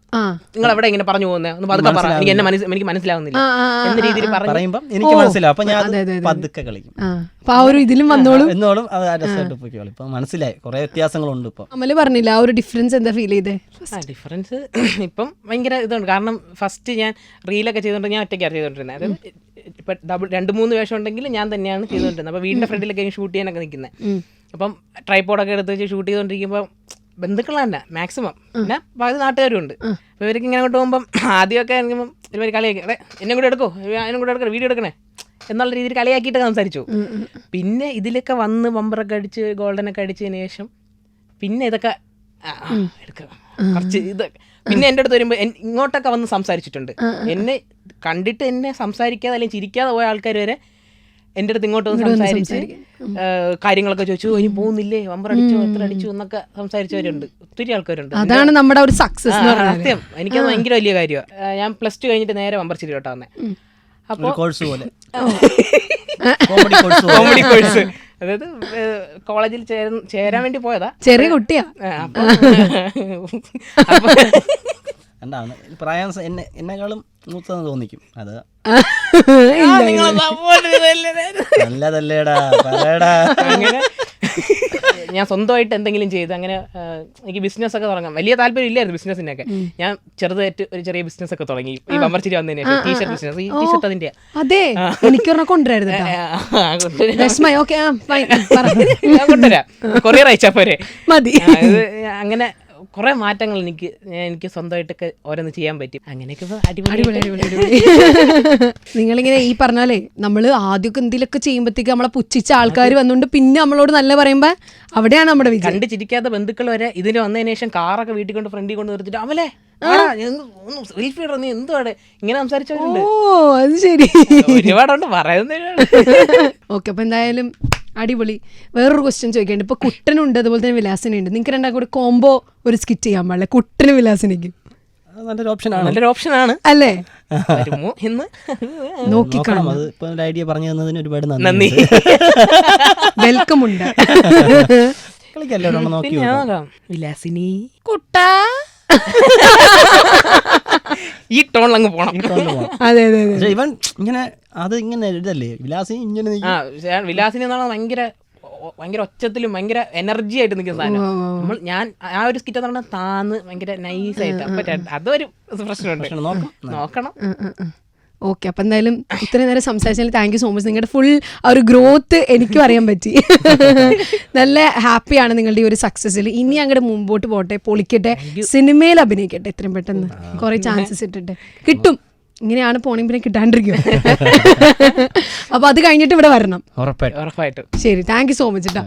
നിങ്ങൾ എവിടെ ഇങ്ങനെ പറഞ്ഞു പോകുന്നത് ഒന്ന് പതുക്കെ പറ. എനിക്ക് എന്നെ മനസ്സിൽ എനിക്ക് മനസ്സിലാവുന്നില്ല. എന്ന രീതിയിൽ പറയുമ്പോൾ എനിക്ക് മനസ്സിലാവും. അപ്പൊ ഞാൻ. പതുക്കെ കളിക്കും. ആ. അപ്പൊ ആ ഒരു ഇതിലും വന്നോളും. എന്നോളും അത് രസമായിട്ട് പോയിക്കോളും. ഇപ്പൊ മനസ്സിലായി. കുറെ വ്യത്യാസങ്ങളുണ്ട് ഇപ്പൊ. അമൽ പറഞ്ഞില്ല ആ ഒരു ഡിഫറൻസ് എന്താ ഫീൽ ചെയ്തേ? ആ ഡിഫറൻസ് ഇപ്പം ഭയങ്കര ഇതുണ്ട്. കാരണം ഫസ്റ്റ് ഞാൻ റീലൊക്കെ ചെയ്തോണ്ട് ഞാൻ ഒറ്റയ്ക്കാണ് ചെയ്തോണ്ടിരുന്നത് അതായത് ഇപ്പം ഡബിൾ രണ്ട് മൂന്ന് വേഷം ഉണ്ടെങ്കിൽ ഞാൻ തന്നെയാണ് ചെയ്തുകൊണ്ടിരുന്നത് അപ്പോൾ വീടിന്റെ ഫ്രണ്ടിലൊക്കെ ഷൂട്ട് ചെയ്യാനൊക്കെ നിൽക്കുന്നത് അപ്പം ട്രൈപ്പോഡൊക്കെ എടുത്ത് വെച്ച് ഷൂട്ട് ചെയ്തുകൊണ്ടിരിക്കുമ്പോൾ ബന്ധുക്കൾ തന്നെ മാക്സിമം പിന്നെ പകുതി നാട്ടുകാരും ഉണ്ട് അപ്പോൾ ഇവർക്ക് ഇങ്ങനെ അങ്ങോട്ട് പോകുമ്പം ആദ്യമൊക്കെ ഇറങ്ങുമ്പം ഇവർ കളിയാക്കി. അതെ എന്നെ കൂടെ എടുക്കോ? അതിനും കൂടെ എടുക്കണം വീഡിയോ എടുക്കണേ? എന്നുള്ള രീതിയിൽ കളിയാക്കിയിട്ട് സംസാരിച്ചു. പിന്നെ ഇതിലൊക്കെ വന്ന് ബമ്പറൊക്കെ അടിച്ച് ഗോൾഡനൊക്കെ അടിച്ചതിന് ശേഷം പിന്നെ ഇതൊക്കെ ആ, കുറച്ച് ഇത്. പിന്നെ എന്റെ അടുത്ത് വരുമ്പോൾ ഇങ്ങോട്ടൊക്കെ വന്ന് സംസാരിച്ചിട്ടുണ്ട്. എന്നെ കണ്ടിട്ട് എന്നെ സംസാരിക്കാതെ അല്ലെങ്കിൽ ചിരിക്കാതെ പോയ ആൾക്കാർ വരെ എന്റെ അടുത്ത് ഇങ്ങോട്ട് വന്ന് സംസാരിച്ച് കാര്യങ്ങളൊക്കെ ചോദിച്ചു ഇനി പോകുന്നില്ലേ? വമ്പർ അടിച്ചു എത്ര അടിച്ചു? എന്നൊക്കെ സംസാരിച്ചവരുണ്ട്. ഒത്തിരി ആൾക്കാരുണ്ട്. അതാണ് നമ്മുടെ ഒരു സക്സസ് സത്യം. എനിക്കത് ഭയങ്കര വലിയ കാര്യമാണ് ഞാൻ പ്ലസ് ടു കഴിഞ്ഞിട്ട് നേരെ വമ്പർ ചിരിയോട്ടാ വന്നേ. അപ്പോൾ കോഴ്സ് പോലെ. കോമഡി കോഴ്സ് പോലെ. കോമഡി കോഴ്സ് അതായത് കോളേജിൽ ചേരാൻ വേണ്ടി പോയതാ. ചെറിയ കുട്ടിയാ. എന്താണ് പ്രായം എന്നെ എന്നെക്കാളും മൂത്തെന്ന് തോന്നിക്കും. അത്. നല്ലതല്ലേടാ പറയടാ. അങ്ങനെ ഞാൻ സ്വന്തമായിട്ട് എന്തെങ്കിലും ചെയ്ത് അങ്ങനെ എനിക്ക് ബിസിനസ് ഒക്കെ തുടങ്ങാം. വലിയ താല്പര്യം ഇല്ലായിരുന്നു ബിസിനസ്സിനൊക്കെ ഞാൻ ചെറുതായിട്ട് ഒരു ചെറിയ ബിസിനസ് ഒക്കെ തുടങ്ങി. ഈ ബമ്പർച്ചിരി വന്നതിന് ടീഷർട്ട് ബിസിനസ് ഈ ടീഷർട്ട് അതിന്റെ. അതെ. എനിക്കൊരെണ്ണം കൊണ്ടുവരായിരുന്നു കൊണ്ടുവരാം. കൊറിയർ അയച്ചാ പോരെ. മതി. അങ്ങനെ കുറെ മാറ്റങ്ങൾ എനിക്ക് എനിക്ക് സ്വന്തമായിട്ടൊക്കെ ഓരോന്ന് ചെയ്യാൻ പറ്റും. അങ്ങനെയൊക്കെ അടിപൊളി നിങ്ങളിങ്ങനെ ഈ പറഞ്ഞാലേ നമ്മൾ ആദ്യമൊക്കെ എന്തെങ്കിലുമൊക്കെ ചെയ്യുമ്പോഴത്തേക്ക് നമ്മളെ പുച്ഛിച്ച ആൾക്കാർ വന്നുകൊണ്ട് പിന്നെ നമ്മളോട് നല്ല പറയുമ്പോ അവിടെയാണ് നമ്മുടെ കണ്ട് ചിരിക്കാത്ത ബന്ധുക്കൾ വരെ ഇതിന് വന്നതിന് ശേഷം കാറൊക്കെ വീട്ടിൽ കൊണ്ട് ഫ്രണ്ടിൽ കൊണ്ട് നിർത്തിട്ട് അവലേ സെൽഫി നീ എന്തുവാടെ ഇങ്ങനെ അത് ശരി. ഒരുപാടുണ്ട് പറയുന്ന ഓക്കെ അപ്പൊ എന്തായാലും അടിപൊളി. വേറൊരു ക്വസ്റ്റ്യൻ ചോദിക്കേണ്ടത് ഇപ്പൊ കുട്ടനുണ്ട് അതുപോലെ തന്നെ വിലാസിനുണ്ട്. നിങ്ങൾക്ക് രണ്ടാം കൂടി കോംബോ ഒരു സ്കിറ്റ് ചെയ്യാൻ പാടില്ല? കുട്ടനും വിലാസിനേക്കും. നല്ലൊരു ഓപ്ഷനാണ് നല്ലൊരു ഓപ്ഷനാണ് അല്ലേ? വരുമോ എന്ന്? നോക്കിക്കാണും. അത് ഇപ്പൊ ഒരു ഐഡിയ പറഞ്ഞു തന്നതിന് ഒരുപാട് നന്ദി. വെൽക്കം ഉണ്ട്. കളിക്കല്ലോ. നോക്കാം വിലാസിനി. കുട്ടാ. ഈ ടോണിൽ അങ്ങ് പോണം. അതെ അതെ അതെ. ഇവൻ ഇങ്ങനെ അത് ഇങ്ങനെ ഇതല്ലേ വിലാസി ഇങ്ങനെ നിൽക്കും. ആ വിലാസിനി എന്നാണ് ഭയങ്കര ഒ- ഭയങ്കര ഒച്ചത്തിലും ഭയങ്കര എനർജി ആയിട്ട് നിൽക്കുന്ന സാധനം. നമ്മൾ ഞാൻ ആ ഒരു സ്കിറ്റ് എന്ന് പറഞ്ഞാൽ താന്ന് ഭയങ്കര നൈസായിട്ട് അപ്പൊ ര- അതൊരു പ്രശ്നമുണ്ട്. പക്ഷെ നോക്കാം. നോക്കണം. ഓക്കെ അപ്പം എന്തായാലും ഇത്രയും നേരം സംസാരിച്ചതിൽ താങ്ക് യു സോ മച്ച് നിങ്ങളുടെ ഫുൾ ആ ഒരു ഗ്രോത്ത് എനിക്കും അറിയാൻ പറ്റി. നല്ല ഹാപ്പിയാണ് നിങ്ങളുടെ ഈ ഒരു സക്സസ്സിൽ ഇനി അങ്ങോട്ട് മുമ്പോട്ട് പോട്ടെ പൊളിക്കട്ടെ സിനിമയിൽ അഭിനയിക്കട്ടെ. എത്രയും പെട്ടെന്ന്. കുറേ ചാൻസസ് ഇട്ടിട്ട്. കിട്ടും. ഇങ്ങനെയാണ് പോണെങ്കിൽ പിന്നെ കിട്ടാണ്ടിരിക്കും. അപ്പൊ അത് കഴിഞ്ഞിട്ട് ഇവിടെ വരണം. ഉറപ്പായിട്ടും. ഉറപ്പായിട്ടും. ശരി താങ്ക് യു സോ മച്ച് കേട്ടോ